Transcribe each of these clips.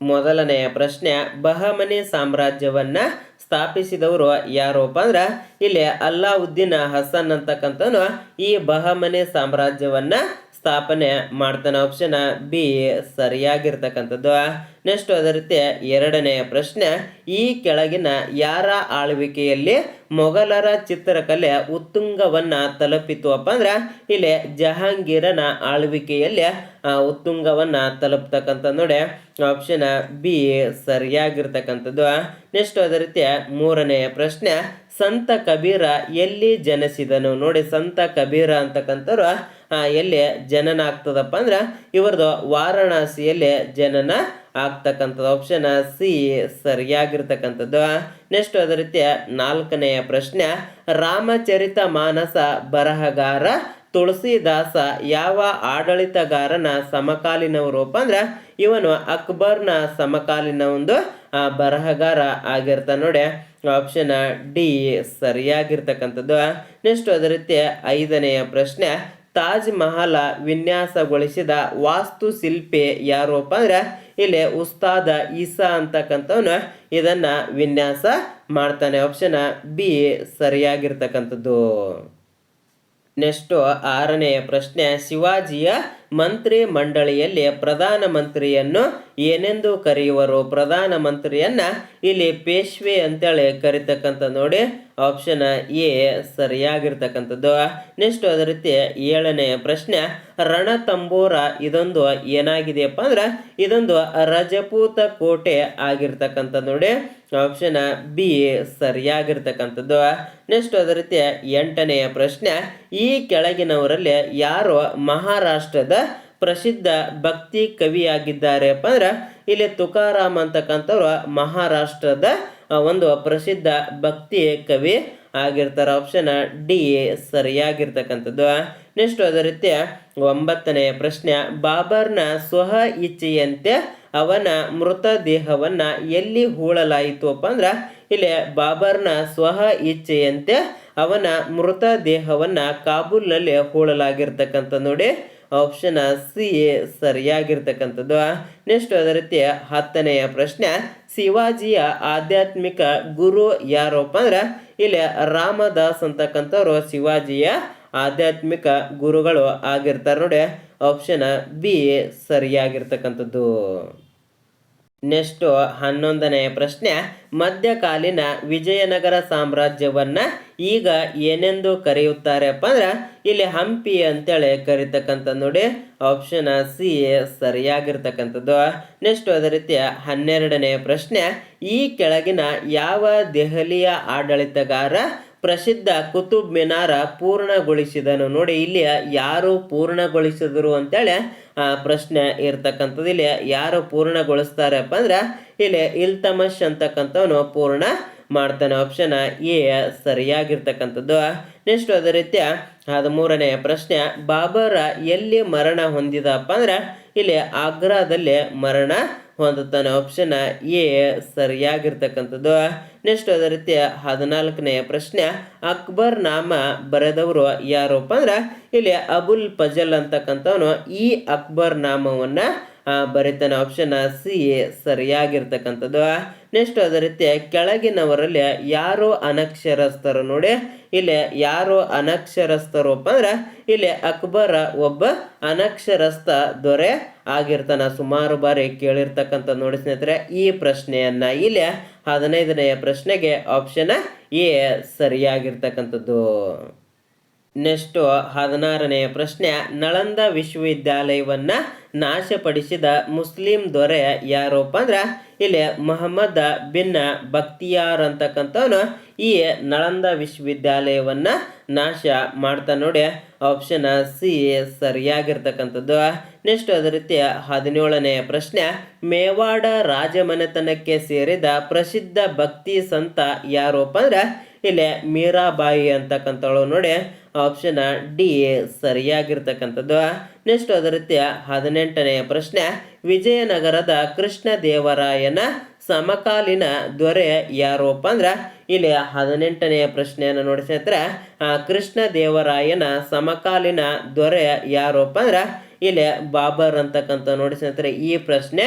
ಮೊದಲನೆಯ ಪ್ರಶ್ನೆ ಬಹಮನಿ ಸಾಮ್ರಾಜ್ಯವನ್ನ ಸ್ಥಾಪಿಸಿದವರು ಯಾರಪ್ಪ ಅಂದ್ರೆ ಇಲ್ಲಿ ಅಲ್ಲಾವುದ್ದೀನ್ ಹಸನ್ ಅಂತಕ್ಕಂಥವನು ಈ ಬಹಮನಿ ಸಾಮ್ರಾಜ್ಯವನ್ನ ಸ್ಥಾಪನೆ ಮಾಡ್ತಾನೆ ಆಪ್ಷನ್ ಬಿ ಸರಿಯಾಗಿರ್ತಕ್ಕಂಥದ್ದು. ನೆಕ್ಸ್ಟ್ ಅದೇ ರೀತಿ ಎರಡನೆಯ ಪ್ರಶ್ನೆ, ಈ ಕೆಳಗಿನ ಯಾರ ಆಳ್ವಿಕೆಯಲ್ಲಿ ಮೊಘಲರ ಚಿತ್ರಕಲೆ ಉತ್ತುಂಗವನ್ನ ತಲುಪಿತು ಅಪ್ಪ ಅಂದ್ರೆ, ಇಲ್ಲಿ ಜಹಾಂಗೀರನ ಆಳ್ವಿಕೆಯಲ್ಲಿ ಉತ್ತುಂಗವನ್ನು ತಲುಪ್ತಕ್ಕಂಥ ನೋಡಿ ಆಪ್ಷನ್ ಬಿ ಸರಿಯಾಗಿರ್ತಕ್ಕಂಥದ್ದು. ನೆಕ್ಸ್ಟ್ ಅದೇ ರೀತಿ ಮೂರನೆಯ ಪ್ರಶ್ನೆ, ಸಂತ ಕಬೀರ ಎಲ್ಲಿ ಜನಿಸಿದನು? ನೋಡಿ, ಸಂತ ಕಬೀರ ಅಂತಕ್ಕಂಥವ್ರು ಎಲ್ಲಿ ಜನನ ಆಗ್ತದಪ್ಪ ಅಂದ್ರೆ ಇವ್ರದ್ದು ವಾರಣಾಸಿಯಲ್ಲಿ ಜನನ ಆಗ್ತಕ್ಕಂಥದ್ದು. ಆಪ್ಷನ್ ಸಿ ಸರಿಯಾಗಿರ್ತಕ್ಕಂಥದ್ದು. ನೆಕ್ಸ್ಟ್ ಅದೇ ರೀತಿ ನಾಲ್ಕನೆಯ ಪ್ರಶ್ನೆ, ರಾಮಚರಿತ ಮಾನಸ ಬರಹಗಾರ ತುಳಸಿದಾಸ ಯಾವ ಆಡಳಿತಗಾರನ ಸಮಕಾಲೀನವರಪ್ಪ ಅಂದ್ರೆ ಇವನು ಅಕ್ಬರ್ನ ಸಮಕಾಲೀನ ಒಂದು ಬರಹಗಾರ ಆಗಿರ್ತಾನೆ ನೋಡಿ. ಆಪ್ಷನ್ ಡಿ ಸರಿಯಾಗಿರ್ತಕ್ಕಂಥದ್ದು. ನೆಕ್ಸ್ಟ್ ಅದೇ ರೀತಿ ಐದನೆಯ ಪ್ರಶ್ನೆ ತಾಜ್ ಮಹಲ ವಿನ್ಯಾಸಗೊಳಿಸಿದ ವಾಸ್ತುಶಿಲ್ಪಿ ಯಾರಪ್ಪ ಅಂದ್ರೆ ಇಲ್ಲಿ ಉಸ್ತಾದ ಈಸಾ ಅಂತಕ್ಕಂಥವನು ಇದನ್ನ ವಿನ್ಯಾಸ ಮಾಡ್ತಾನೆ. ಆಪ್ಷನ್ ಬಿ ಸರಿಯಾಗಿರ್ತಕ್ಕಂಥದ್ದು. ನೆಕ್ಸ್ಟು ಆರನೆಯ ಪ್ರಶ್ನೆ, ಶಿವಾಜಿಯ ಮಂತ್ರಿ ಮಂಡಳಿಯಲ್ಲಿ ಪ್ರಧಾನ ಮಂತ್ರಿಯನ್ನು ಏನೆಂದು ಕರೆಯುವರು? ಪ್ರಧಾನ ಮಂತ್ರಿಯನ್ನು ಇಲ್ಲಿ ಪೇಶ್ವೆ ಅಂತೇಳಿ ಕರಿತಕ್ಕಂಥ ನೋಡಿ ಆಪ್ಷನ್ ಎ ಸರಿಯಾಗಿರ್ತಕ್ಕಂಥದ್ದು. ನೆಕ್ಸ್ಟ್ ಅದೇ ರೀತಿ ಏಳನೆಯ ಪ್ರಶ್ನೆ, ರಣತಂಬೂರ ಇದೊಂದು ಏನಾಗಿದೆಯಪ್ಪ ಅಂದ್ರೆ, ಇದೊಂದು ರಜಪೂತ ಕೋಟೆ ಆಗಿರ್ತಕ್ಕಂಥ ನೋಡಿ ಆಪ್ಷನ್ ಬಿ ಸರಿಯಾಗಿರ್ತಕ್ಕಂಥದ್ದು. ನೆಕ್ಸ್ಟ್ ಅದೇ ರೀತಿ ಎಂಟನೆಯ ಪ್ರಶ್ನೆ, ಈ ಕೆಳಗಿನವರಲ್ಲಿ ಯಾರು ಮಹಾರಾಷ್ಟ್ರದ ಪ್ರಸಿದ್ಧ ಭಕ್ತಿ ಕವಿಯಾಗಿದ್ದಾರೆಪ್ಪ ಅಂದ್ರೆ ಇಲ್ಲಿ ತುಕಾರಾಮ್ ಅಂತಕ್ಕಂಥವ್ರು ಮಹಾರಾಷ್ಟ್ರದ ಒಂದು ಪ್ರಸಿದ್ಧ ಭಕ್ತಿ ಕವಿ ಆಗಿರ್ತಾರೆ. ಆಪ್ಷನ್ ಡಿ ಸರಿಯಾಗಿರ್ತಕ್ಕಂಥದ್ದು. ನೆಕ್ಸ್ಟ್ ಅದೇ ರೀತಿ ಒಂಬತ್ತನೆಯ ಪ್ರಶ್ನೆ, ಬಾಬರ್ನ ಸ್ವಹ ಇಚ್ಛೆಯಂತೆ ಅವನ ಮೃತದೇಹವನ್ನು ಎಲ್ಲಿ ಹೂಳಲಾಯಿತು ಅಪ್ಪ ಅಂದ್ರೆ ಇಲ್ಲಿ ಬಾಬರ್ನ ಸ್ವಹ ಇಚ್ಛೆಯಂತೆ ಅವನ ಮೃತದೇಹವನ್ನು ಕಾಬೂಲ್ನಲ್ಲಿ ಹೂಳಲಾಗಿರ್ತಕ್ಕಂಥ ನೋಡಿ. ಆಪ್ಷನ್ ಸಿ ಸರಿಯಾಗಿರ್ತಕ್ಕಂಥದ್ದು. ನೆಕ್ಸ್ಟ್ ಅದೇ ರೀತಿ ಹತ್ತನೆಯ ಪ್ರಶ್ನೆ. ಶಿವಾಜಿಯ ಆಧ್ಯಾತ್ಮಿಕ ಗುರು ಯಾರಪ್ಪ ಅಂದ್ರೆ, ಇಲ್ಲಿ ರಾಮದಾಸ್ ಅಂತಕ್ಕಂಥವ್ರು ಶಿವಾಜಿಯ ಆಧ್ಯಾತ್ಮಿಕ ಗುರುಗಳು ಆಗಿರ್ತಾರೆ ನೋಡಿ. ಆಪ್ಷನ್ ಬಿ ಸರಿಯಾಗಿರ್ತಕ್ಕಂಥದ್ದು. ನೆಕ್ಸ್ಟು ಹನ್ನೊಂದನೆಯ ಪ್ರಶ್ನೆ, ಮಧ್ಯಕಾಲೀನ ವಿಜಯನಗರ ಸಾಮ್ರಾಜ್ಯವನ್ನ ಈಗ ಏನೆಂದು ಕರೆಯುತ್ತಾರೆಪ್ಪ ಅಂದ್ರೆ, ಇಲ್ಲಿ ಹಂಪಿ ಅಂತೇಳಿ ಕರೀತಕ್ಕಂಥ ನೋಡಿ ಆಪ್ಷನ್ ಸಿ ಸರಿಯಾಗಿರ್ತಕ್ಕಂಥದ್ದು. ನೆಕ್ಸ್ಟ್ ಅದೇ ರೀತಿಯ ಹನ್ನೆರಡನೆಯ ಪ್ರಶ್ನೆ, ಈ ಕೆಳಗಿನ ಯಾವ ದೆಹಲಿಯ ಆಡಳಿತಗಾರ ಪ್ರಸಿದ್ಧ ಕುತುಬ್ ಮಿನಾರ ಪೂರ್ಣಗೊಳಿಸಿದನು. ನೋಡಿ ಇಲ್ಲಿ ಯಾರು ಪೂರ್ಣಗೊಳಿಸಿದರು ಅಂತೇಳಿ ಆ, ಪ್ರಶ್ನೆ ಇರ್ತಕ್ಕಂಥದ್ದು. ಇಲ್ಲಿ ಯಾರು ಪೂರ್ಣಗೊಳಿಸ್ತಾರಪ್ಪ ಅಂದ್ರೆ ಇಲ್ಲಿ ಇಲ್ತಮಶ್ ಅಂತಕ್ಕಂಥವನು ಪೂರ್ಣ ಮಾಡ್ತಾನೆ. ಆಪ್ಷನ್ ಎ ಸರಿಯಾಗಿರ್ತಕ್ಕಂಥದ್ದು. ನೆಕ್ಸ್ಟ್ ಅದೇ ರೀತಿಯ ಹದಿಮೂರನೆಯ ಪ್ರಶ್ನೆ ಬಾಬರ ಎಲ್ಲಿ ಮರಣ ಹೊಂದಿದಪ್ಪ ಅಂದ್ರೆ ಇಲ್ಲಿ ಆಗ್ರಾದಲ್ಲಿ ಮರಣ ಹೊಂದುತ್ತಾನೆ ಆಪ್ಷನ್ ಎ ಸರಿಯಾಗಿರ್ತಕ್ಕಂಥದ್ದು. ನೆಕ್ಸ್ಟ್ ಅದೇ ರೀತಿ ಹದಿನಾಲ್ಕನೆಯ ಪ್ರಶ್ನೆ, ಅಕ್ಬರ್ ನಾಮ ಬರೆದವರು ಯಾರಪ್ಪ ಅಂದ್ರೆ, ಇಲ್ಲಿ ಅಬುಲ್ ಫಜಲ್ ಅಂತಕ್ಕಂಥವನು ಈ ಅಕ್ಬರ್ ನಾಮವನ್ನ ಬರಿತಾನೆ ಆಪ್ಷನ್ ಸಿ ಎ ಸರಿಯಾಗಿರ್ತಕ್ಕಂಥದ್ದು. ನೆಕ್ಸ್ಟ್ ಅದೇ ರೀತಿ ಕೆಳಗಿನವರಲ್ಲಿ ಯಾರು ಅನಕ್ಷರಸ್ಥರು ನೋಡಿ, ಇಲ್ಲಿ ಯಾರು ಅನಕ್ಷರಸ್ಥರಪ್ಪ ಅಂದ್ರೆ, ಇಲ್ಲಿ ಅಕ್ಬರ ಒಬ್ಬ ಅನಕ್ಷರಸ್ಥ ದೊರೆ ಆಗಿರ್ತಾನ ಸುಮಾರು ಬಾರಿ ಕೇಳಿರ್ತಕ್ಕಂಥ ನೋಡಿ ಸ್ನೇಹಿತರೆ, ಈ ಪ್ರಶ್ನೆಯನ್ನ ಇಲ್ಲಿ ಹದಿನೈದನೆಯ ಪ್ರಶ್ನೆಗೆ ಆಪ್ಷನ್ ಎ ಸರಿಯಾಗಿರ್ತಕ್ಕಂಥದ್ದು. ನೆಕ್ಸ್ಟು ಹದಿನಾರನೆಯ ಪ್ರಶ್ನೆ, ನಳಂದ ವಿಶ್ವವಿದ್ಯಾಲಯವನ್ನ ನಾಶಪಡಿಸಿದ ಮುಸ್ಲಿಂ ದೊರೆ ಯಾರಪ್ಪ ಅಂದ್ರೆ, ಇಲ್ಲಿ ಮೊಹಮ್ಮದ್ ಬಿನ್ ಬಕ್ತಿಯಾರ್ ಅಂತಕ್ಕಂಥವನು ಈ ನಳಂದ ವಿಶ್ವವಿದ್ಯಾಲಯವನ್ನ ನಾಶ ಮಾಡ್ತಾ ನೋಡಿ ಆಪ್ಷನ್ ಸಿ ಸರಿಯಾಗಿರ್ತಕ್ಕಂಥದ್ದು. ನೆಕ್ಸ್ಟ್ ಅದೇ ರೀತಿ ಹದಿನೇಳನೆಯ ಪ್ರಶ್ನೆ, ಮೇವಾಡ ರಾಜಮನೆತನಕ್ಕೆ ಸೇರಿದ ಪ್ರಸಿದ್ಧ ಭಕ್ತಿ ಸಂತ ಯಾರಪ್ಪ ಅಂದ್ರೆ, ಇಲ್ಲಿ ಮೀರಾಬಾಯಿ ಅಂತಕ್ಕಂಥವಳು ನೋಡಿ ಆಪ್ಷನ್ ಡಿ ಸರಿಯಾಗಿರ್ತಕ್ಕಂಥದ್ದು. ನೆಕ್ಸ್ಟ್ ಅದೇ ರೀತಿಯ ಹದಿನೆಂಟನೆಯ ಪ್ರಶ್ನೆ, ವಿಜಯನಗರದ ಕೃಷ್ಣ ದೇವರಾಯನ ಸಮಕಾಲೀನ ದೊರೆ ಯಾರಪ್ಪ ಅಂದ್ರೆ ಇಲ್ಲಿ ಹದಿನೆಂಟನೆಯ ಪ್ರಶ್ನೆಯನ್ನು ನೋಡಿ ಸ್ನೇಹಿತರೆ ಕೃಷ್ಣ ದೇವರಾಯನ ಸಮಕಾಲೀನ ದೊರೆ ಯಾರಪ್ಪ ಅಂದ್ರೆ ಇಲ್ಲಿ ಬಾಬರ್ ಅಂತಕ್ಕಂಥ ನೋಡಿ ಸ್ನೇಹಿತರೆ ಈ ಪ್ರಶ್ನೆ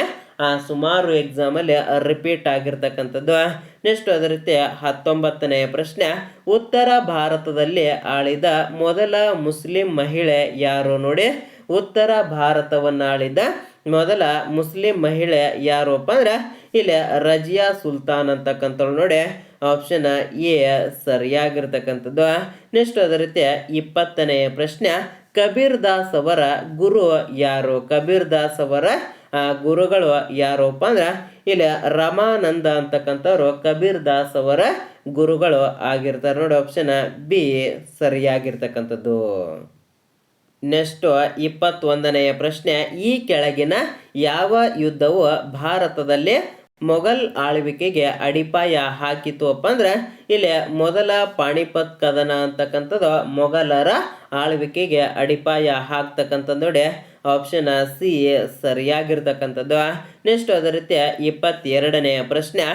ಸುಮಾರು ಎಕ್ಸಾಮಲ್ಲಿ ರಿಪೀಟ್ ಆಗಿರ್ತಕ್ಕಂಥದ್ದು. ನೆಕ್ಸ್ಟ್ ಅದೇ ರೀತಿ ಹತ್ತೊಂಬತ್ತನೆಯ ಪ್ರಶ್ನೆ, ಉತ್ತರ ಭಾರತದಲ್ಲಿ ಆಳಿದ ಮೊದಲ ಮುಸ್ಲಿಂ ಮಹಿಳೆ ಯಾರು ನೋಡಿ? ಉತ್ತರ ಭಾರತವನ್ನು ಆಳಿದ ಮೊದಲ ಮುಸ್ಲಿಂ ಮಹಿಳೆ ಯಾರಪ್ಪ ಅಂದ್ರೆ ಇಲ್ಲಿ ರಜಿಯಾ ಸುಲ್ತಾನ್ ಅಂತಕ್ಕಂಥವ್ರು ನೋಡಿ ಆಪ್ಷನ್ ಎ ಸರಿಯಾಗಿರ್ತಕ್ಕಂಥದ್ದು. ನೆಕ್ಸ್ಟ್ ಅದೇ ರೀತಿ ಇಪ್ಪತ್ತನೆಯ ಪ್ರಶ್ನೆ, ಕಬೀರ್ ದಾಸ್ ಅವರ ಗುರು ಯಾರು? ಕಬೀರ್ ದಾಸ್ ಅವರ ಗುರುಗಳು ಯಾರಪ್ಪ ಅಂದ್ರೆ, ಇಲ್ಲಿ ರಮಾನಂದ ಅಂತಕ್ಕಂಥವ್ರು ಕಬೀರ್ ದಾಸ್ ಅವರ ಗುರುಗಳು ಆಗಿರ್ತಾರೆ ನೋಡಿ ಆಪ್ಷನ್ ಬಿ ಸರಿಯಾಗಿರ್ತಕ್ಕಂಥದ್ದು. ನೆಕ್ಸ್ಟ್ ಇಪ್ಪತ್ತೊಂದನೆಯ ಪ್ರಶ್ನೆ, ಈ ಕೆಳಗಿನ ಯಾವ ಯುದ್ಧವು ಭಾರತದಲ್ಲಿ ಮೊಘಲ್ ಆಳ್ವಿಕೆಗೆ ಅಡಿಪಾಯ ಹಾಕಿತು ಅಂದ್ರೆ ಇಲ್ಲಿ ಮೊದಲ ಪಾಣಿಪತ್ ಕದನ ಅಂತಕ್ಕಂಥದ್ದು ಮೊಘಲರ ಆಳ್ವಿಕೆಗೆ ಅಡಿಪಾಯ ಹಾಕ್ತಕ್ಕಂಥದ್ದು ನೋಡಿ ಆಪ್ಷನ್ ಸಿ ಸರಿಯಾಗಿರ್ತಕ್ಕಂಥದ್ದು. ನೆಕ್ಸ್ಟ್ ಅದೇ ರೀತಿ ಇಪ್ಪತ್ತೆರಡನೆಯ ಪ್ರಶ್ನೆ,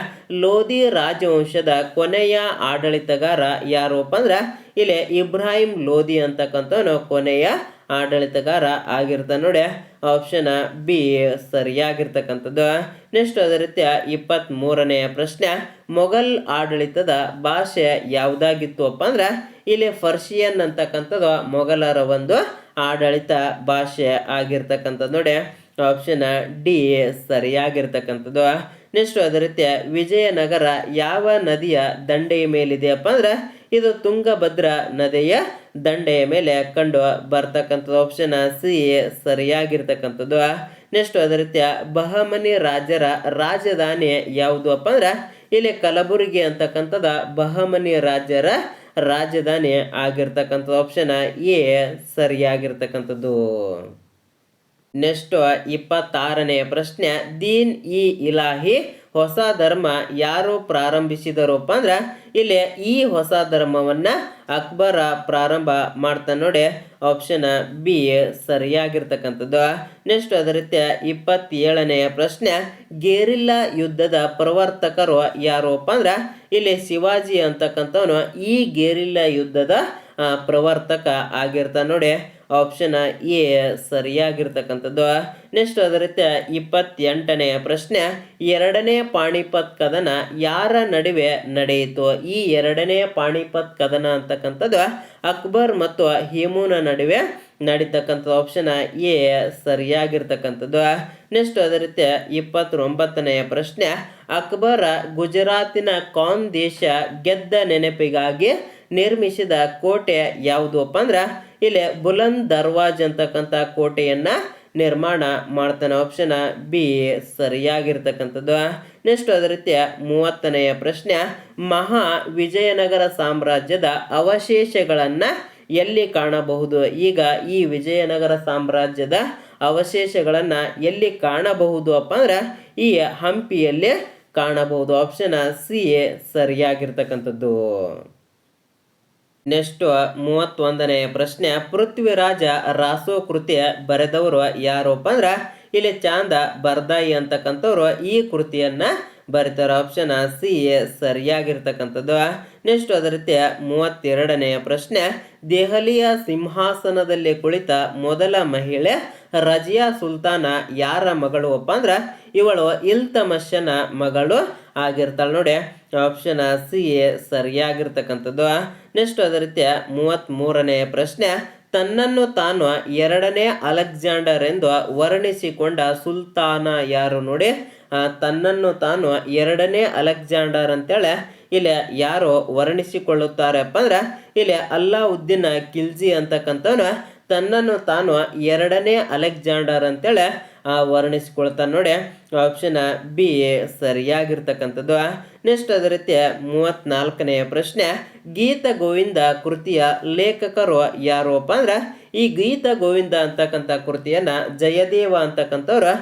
ಲೋಧಿ ರಾಜವಂಶದ ಕೊನೆಯ ಆಡಳಿತಗಾರ ಯಾರು ಅಂದ್ರೆ ಇಲ್ಲಿ ಇಬ್ರಾಹಿಂ ಲೋಧಿ ಅಂತಕ್ಕಂಥವನು ಕೊನೆಯ ಆಡಳಿತಗಾರ ಆಗಿರ್ತಾನೆ ನೋಡಿ ಆಪ್ಷನ್ ಬಿ ಸರಿಯಾಗಿರ್ತಕ್ಕಂಥದ್ದು. ನೆಕ್ಸ್ಟ್ ಅದೇ ರೀತಿಯ ಇಪ್ಪತ್ತ್ ಮೂರನೆಯ ಪ್ರಶ್ನೆ, ಮೊಘಲ್ ಆಡಳಿತದ ಭಾಷೆ ಯಾವುದಾಗಿತ್ತು ಅಪ್ಪ ಅಂದ್ರೆ, ಇಲ್ಲಿ ಫರ್ಷಿಯನ್ ಅಂತಕ್ಕಂಥದ್ದು ಮೊಘಲರ ಒಂದು ಆಡಳಿತ ಭಾಷೆ ಆಗಿರ್ತಕ್ಕಂಥದ್ದು ನೋಡಿ ಆಪ್ಷನ್ ಡಿ ಸರಿಯಾಗಿರ್ತಕ್ಕಂಥದ್ದು. ನೆಕ್ಸ್ಟ್ ಅದೇ ರೀತಿಯ ವಿಜಯನಗರ ಯಾವ ನದಿಯ ದಂಡೆಯ ಮೇಲಿದೆಯಪ್ಪ ಅಂದ್ರೆ ಇದು ತುಂಗಭದ್ರಾ ನದಿಯ ದಂಡೆಯ ಮೇಲೆ ಕಂಡು ಬರ್ತಕ್ಕಂಥದ್ದು. ಆಪ್ಷನ್ ಸಿ ಸರಿಯಾಗಿರ್ತಕ್ಕಂಥದ್ದು. ನೆಕ್ಸ್ಟ್ ಅದೇ ರೀತಿಯ ಬಹಮನಿ ರಾಜರ ರಾಜಧಾನಿ ಯಾವುದು ಅಪ್ಪ ಅಂದ್ರೆ, ಇಲ್ಲಿ ಕಲಬುರಗಿ ಅಂತಕ್ಕಂಥದ್ದು ಬಹಮನಿ ರಾಜರ ರಾಜಧಾನಿ ಆಗಿರ್ತಕ್ಕಂಥ ಆಪ್ಷನ್ ಎ ಸರಿಯಾಗಿರ್ತಕ್ಕಂಥದ್ದು. ನೆಕ್ಸ್ಟ್ ಇಪ್ಪತ್ತಾರನೆಯ ಪ್ರಶ್ನೆ, ದೀನ್ ಇ ಇಲಾಹಿ ಹೊಸ ಧರ್ಮ ಯಾರು ಪ್ರಾರಂಭಿಸಿದರಪ್ಪ ಅಂದ್ರೆ ಇಲ್ಲಿ ಈ ಹೊಸ ಧರ್ಮವನ್ನ ಅಕ್ಬರ ಪ್ರಾರಂಭ ಮಾಡ್ತಾನೆ ನೋಡಿ ಆಪ್ಷನ್ ಬಿ ಸರಿಯಾಗಿರ್ತಕ್ಕಂಥದ್ದು. ನೆಕ್ಸ್ಟ್ ಅದೇ ರೀತಿಯ ಇಪ್ಪತ್ತೇಳನೆಯ ಪ್ರಶ್ನೆ, ಗೇರಿಲ್ಲಾ ಯುದ್ಧದ ಪ್ರವರ್ತಕರು ಯಾರಪ್ಪ ಅಂದ್ರೆ ಇಲ್ಲಿ ಶಿವಾಜಿ ಅಂತಕ್ಕಂಥವನು ಈ ಗೇರಿಲ್ಲಾ ಯುದ್ಧದ ಪ್ರವರ್ತಕ ಆಗಿರ್ತಾನೆ ನೋಡಿ. ಆಪ್ಷನ್ ಎ ಸರಿಯಾಗಿರ್ತಕ್ಕಂಥದ್ದು. ನೆಕ್ಸ್ಟ್ ಅದೇ ರೀತಿ ಇಪ್ಪತ್ತೆಂಟನೆಯ ಪ್ರಶ್ನೆ. ಎರಡನೇ ಪಾಣಿಪತ್ ಕದನ ಯಾರ ನಡುವೆ ನಡೆಯಿತು? ಈ ಎರಡನೇ ಪಾಣಿಪತ್ ಕದನ ಅಂತಕ್ಕಂಥದ್ದು ಅಕ್ಬರ್ ಮತ್ತು ಹೇಮೂನ ನಡುವೆ ನಡೀತಕ್ಕಂಥದ್ದು. ಆಪ್ಷನ್ ಎ ಸರಿಯಾಗಿರ್ತಕ್ಕಂಥದ್ದು. ನೆಕ್ಸ್ಟ್ ಅದೇ ರೀತಿ ಇಪ್ಪತ್ತೊಂಬತ್ತನೆಯ ಪ್ರಶ್ನೆ. ಅಕ್ಬರ ಗುಜರಾತಿನ ಕಾನ್ ದೇಶ ಗೆದ್ದ ನೆನಪಿಗಾಗಿ ನಿರ್ಮಿಸಿದ ಕೋಟೆ ಯಾವುದು ಅಪ್ಪ ಅಂದ್ರೆ ಇಲ್ಲಿ ಬುಲಂದ್ ದರ್ವಾಜ್ ಅಂತಕ್ಕಂಥ ಕೋಟೆಯನ್ನ ನಿರ್ಮಾಣ ಮಾಡ್ತಾನೆ. ಆಪ್ಷನ್ ಬಿ ಸರಿಯಾಗಿರ್ತಕ್ಕಂಥದ್ದು. ನೆಕ್ಸ್ಟ್ ಅದೇ ರೀತಿಯ ಮೂವತ್ತನೆಯ ಪ್ರಶ್ನೆ. ಮಹಾ ವಿಜಯನಗರ ಸಾಮ್ರಾಜ್ಯದ ಅವಶೇಷಗಳನ್ನು ಎಲ್ಲಿ ಕಾಣಬಹುದು? ಈಗ ಈ ವಿಜಯನಗರ ಸಾಮ್ರಾಜ್ಯದ ಅವಶೇಷಗಳನ್ನು ಎಲ್ಲಿ ಕಾಣಬಹುದು ಅಪ್ಪ ಅಂದ್ರೆ ಈ ಹಂಪಿಯಲ್ಲಿ ಕಾಣಬಹುದು. ಆಪ್ಷನ್ ಸಿ ಎ ಸರಿಯಾಗಿರ್ತಕ್ಕಂಥದ್ದು. ನೆಕ್ಸ್ಟ್ ಮೂವತ್ತೊಂದನೆಯ ಪ್ರಶ್ನೆ, ಪೃಥ್ವಿರಾಜ ರಾಸೋ ಕೃತಿಯ ಬರೆದವರು ಯಾರಪ್ಪ? ಅಂದ್ರೆ ಇಲ್ಲಿ ಚಾಂದ ಬರ್ದಾಯಿ ಅಂತಕ್ಕಂಥವ್ರು ಈ ಕೃತಿಯನ್ನ ಬರೀತಾರೆ. ಆಪ್ಷನ್ ಸಿ ಸರಿಯಾಗಿರ್ತಕ್ಕಂಥದ್ದು. ನೆಕ್ಸ್ಟ್ ಅದೇ ರೀತಿಯ ಮೂವತ್ತೆರಡನೆಯ ಪ್ರಶ್ನೆ, ದೆಹಲಿಯ ಸಿಂಹಾಸನದಲ್ಲಿ ಕುಳಿತ ಮೊದಲ ಮಹಿಳೆ ರಜಿಯಾ ಸುಲ್ತಾನ ಯಾರ ಮಗಳು? ಒಪ್ಪ ಅಂದ್ರೆ, ಇವಳು ಇಲ್ತಮಶನ ಮಗಳು ಆಗಿರ್ತಾಳೆ. ನೋಡಿ ಆಪ್ಷನ್ ಸಿ ಎ ಸರಿಯಾಗಿರ್ತಕ್ಕಂಥದ್ದು. ನೆಕ್ಸ್ಟ್ ಅದೇ ರೀತಿಯ ಮೂವತ್ತ್ ಮೂರನೆಯ ಪ್ರಶ್ನೆ. ತನ್ನನ್ನು ತಾನು ಎರಡನೇ ಅಲೆಕ್ಸಾಂಡರ್ ಎಂದು ವರ್ಣಿಸಿಕೊಂಡ ಸುಲ್ತಾನ ಯಾರು ನೋಡಿ? ತನ್ನನ್ನು ತಾನು ಎರಡನೇ ಅಲೆಕ್ಸಾಂಡರ್ ಅಂತೇಳಿ ಇಲ್ಲಿ ಯಾರು ವರ್ಣಿಸಿಕೊಳ್ಳುತ್ತಾರಪ್ಪ ಅಂದ್ರೆ ಇಲ್ಲಿ ಅಲ್ಲಾವುದ್ದೀನ್ ಖಿಲ್ಜಿ ಅಂತಕ್ಕಂಥವನು ತನ್ನನ್ನು ತಾನು ಎರಡನೇ ಅಲೆಕ್ಸಾಂಡರ್ ಅಂತೇಳಿ ವರ್ಣಿಸಿಕೊಳ್ತಾನೆ ನೋಡಿ. ಆಪ್ಷನ್ ಬಿ ಸರಿಯಾಗಿರ್ತಕ್ಕಂಥದ್ದು. ನೆಕ್ಸ್ಟ್ ಅದೇ ರೀತಿ ಮೂವತ್ನಾಲ್ಕನೆಯ ಪ್ರಶ್ನೆ, ಗೀತ ಗೋವಿಂದ ಕೃತಿಯ ಲೇಖಕರು ಯಾರಪ್ಪ ಅಂದ್ರೆ ಈ ಗೀತ ಗೋವಿಂದ ಅಂತಕ್ಕಂಥ ಕೃತಿಯನ್ನು ಜಯದೇವ ಅಂತಕ್ಕಂಥವ್ರು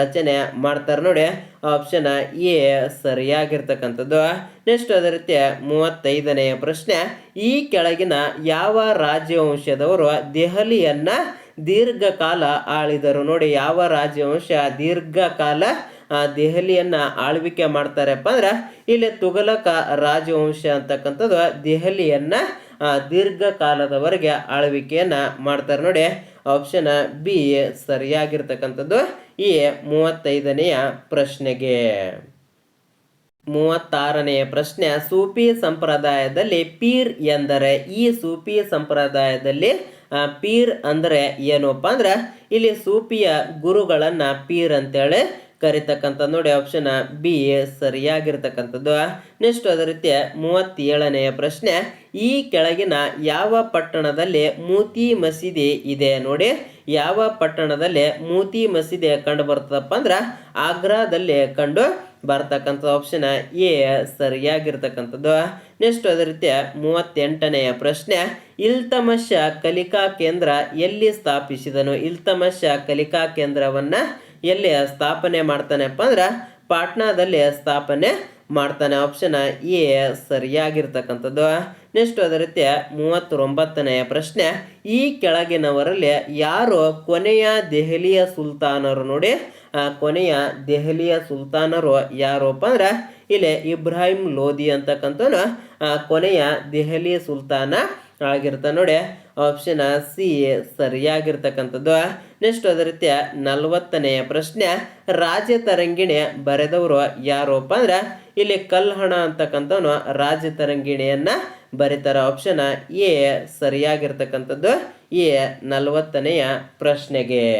ರಚನೆ ಮಾಡ್ತಾರೆ ನೋಡಿ. ಆಪ್ಷನ್ ಎ ಸರಿಯಾಗಿರ್ತಕ್ಕಂಥದ್ದು. ನೆಕ್ಸ್ಟ್ ಅದೇ ರೀತಿ ಮೂವತ್ತೈದನೆಯ ಪ್ರಶ್ನೆ. ಈ ಕೆಳಗಿನ ಯಾವ ರಾಜವಂಶದವರು ದೆಹಲಿಯನ್ನು ದೀರ್ಘಕಾಲ ಆಳಿದರು ನೋಡಿ. ಯಾವ ರಾಜವಂಶ ದೀರ್ಘಕಾಲ ದೆಹಲಿಯನ್ನ ಆಳ್ವಿಕೆ ಮಾಡ್ತಾರಪ್ಪ ಅಂದ್ರೆ ಇಲ್ಲಿ ತುಘಲಕ ರಾಜವಂಶ ಅಂತಕ್ಕಂಥದ್ದು ದೆಹಲಿಯನ್ನ ದೀರ್ಘಕಾಲದವರೆಗೆ ಆಳ್ವಿಕೆಯನ್ನ ಮಾಡ್ತಾರೆ ನೋಡಿ. ಆಪ್ಷನ್ ಬಿ ಸರಿಯಾಗಿರ್ತಕ್ಕಂಥದ್ದು ಈ ಮೂವತ್ತೈದನೆಯ ಪ್ರಶ್ನೆಗೆ. ಮೂವತ್ತಾರನೆಯ ಪ್ರಶ್ನೆ, ಸೂಫಿ ಸಂಪ್ರದಾಯದಲ್ಲಿ ಪೀರ್ ಎಂದರೆ, ಈ ಸೂಫಿ ಸಂಪ್ರದಾಯದಲ್ಲಿ ಪೀರ್ ಅಂದರೆ ಏನಪ್ಪ ಅಂದ್ರೆ, ಇಲ್ಲಿ ಸೂಫಿಯ ಗುರುಗಳನ್ನ ಪೀರ್ ಅಂತೇಳಿ ಕರಿತಕ್ಕಂಥ ನೋಡಿ ಆಪ್ಷನ್ ಬಿ ಸರಿಯಾಗಿರ್ತಕ್ಕಂಥದ್ದು. ನೆಕ್ಸ್ಟ್ ಅದೇ ರೀತಿ ಮೂವತ್ತೇಳನೆಯ ಪ್ರಶ್ನೆ, ಈ ಕೆಳಗಿನ ಯಾವ ಪಟ್ಟಣದಲ್ಲಿ ಮೂತಿ ಮಸೀದಿ ಇದೆ ನೋಡಿ. ಯಾವ ಪಟ್ಟಣದಲ್ಲಿ ಮೂತಿ ಮಸೀದಿ ಕಂಡು ಬರ್ತದಪ್ಪ ಅಂದ್ರೆ ಆಗ್ರಾದಲ್ಲಿ ಕಂಡು ಬರ್ತಕ್ಕಂಥ ಆಪ್ಷನ್ ಎ ಸರಿಯಾಗಿರ್ತಕ್ಕಂಥದ್ದು. ನೆಕ್ಸ್ಟ್ ಅದೇ ರೀತಿ ಮೂವತ್ತೆಂಟನೆಯ ಪ್ರಶ್ನೆ ಇಲ್ತಮಶ ಕಲಿಕಾ ಕೇಂದ್ರ ಎಲ್ಲಿ ಸ್ಥಾಪಿಸಿದನು? ಇಲ್ತಮಶ ಕಲಿಕಾ ಕೇಂದ್ರವನ್ನ ಎಲ್ಲಿ ಸ್ಥಾಪನೆ ಮಾಡ್ತಾನೆಪ್ಪ ಅಂದ್ರೆ ಪಾಟ್ನಾದಲ್ಲಿ ಸ್ಥಾಪನೆ ಮಾಡ್ತಾನೆ. ಆಪ್ಷನ್ ಎ ಸರಿಯಾಗಿರ್ತಕ್ಕಂಥದ್ದು. ನೆಕ್ಸ್ಟ್ ಅದೇ ರೀತಿ ಮೂವತ್ತೊಂಬತ್ತನೆಯ ಪ್ರಶ್ನೆ. ಈ ಕೆಳಗಿನವರಲ್ಲಿ ಯಾರು ಕೊನೆಯ ದೆಹಲಿಯ ಸುಲ್ತಾನರು ನೋಡಿ. ಕೊನೆಯ ದೆಹಲಿಯ ಸುಲ್ತಾನರು ಯಾರಪ್ಪ ಅಂದ್ರೆ ಇಲ್ಲಿ ಇಬ್ರಾಹಿಂ ಲೋಧಿ ಅಂತಕ್ಕಂಥ ಕೊನೆಯ ದೆಹಲಿ ಸುಲ್ತಾನ ಆಗಿರ್ತಾನೆ ನೋಡಿ ಆಪ್ಷನ್ ಸಿ ಸರಿಯಾಗಿರ್ತಕ್ಕಂಥದ್ದು. ನೆಕ್ಸ್ಟ್ ಅದೇ ರೀತಿಯ ನಲವತ್ತನೆಯ ಪ್ರಶ್ನೆ ರಾಜತರಂಗಿಣಿ ಬರೆದವರು ಯಾರಪ್ಪ ಅಂದ್ರೆ, ಇಲ್ಲಿ ಕಲ್ಹಣ ಅಂತಕ್ಕಂಥವನು ರಾಜತರಂಗಿಣಿಯನ್ನ ಬರೀತಾರೆ. ಆಪ್ಷನ್ ಎ ಸರಿಯಾಗಿರ್ತಕ್ಕಂಥದ್ದು. ಎ ನಲವತ್ತನೆಯ ಪ್ರಶ್ನೆಗೆ.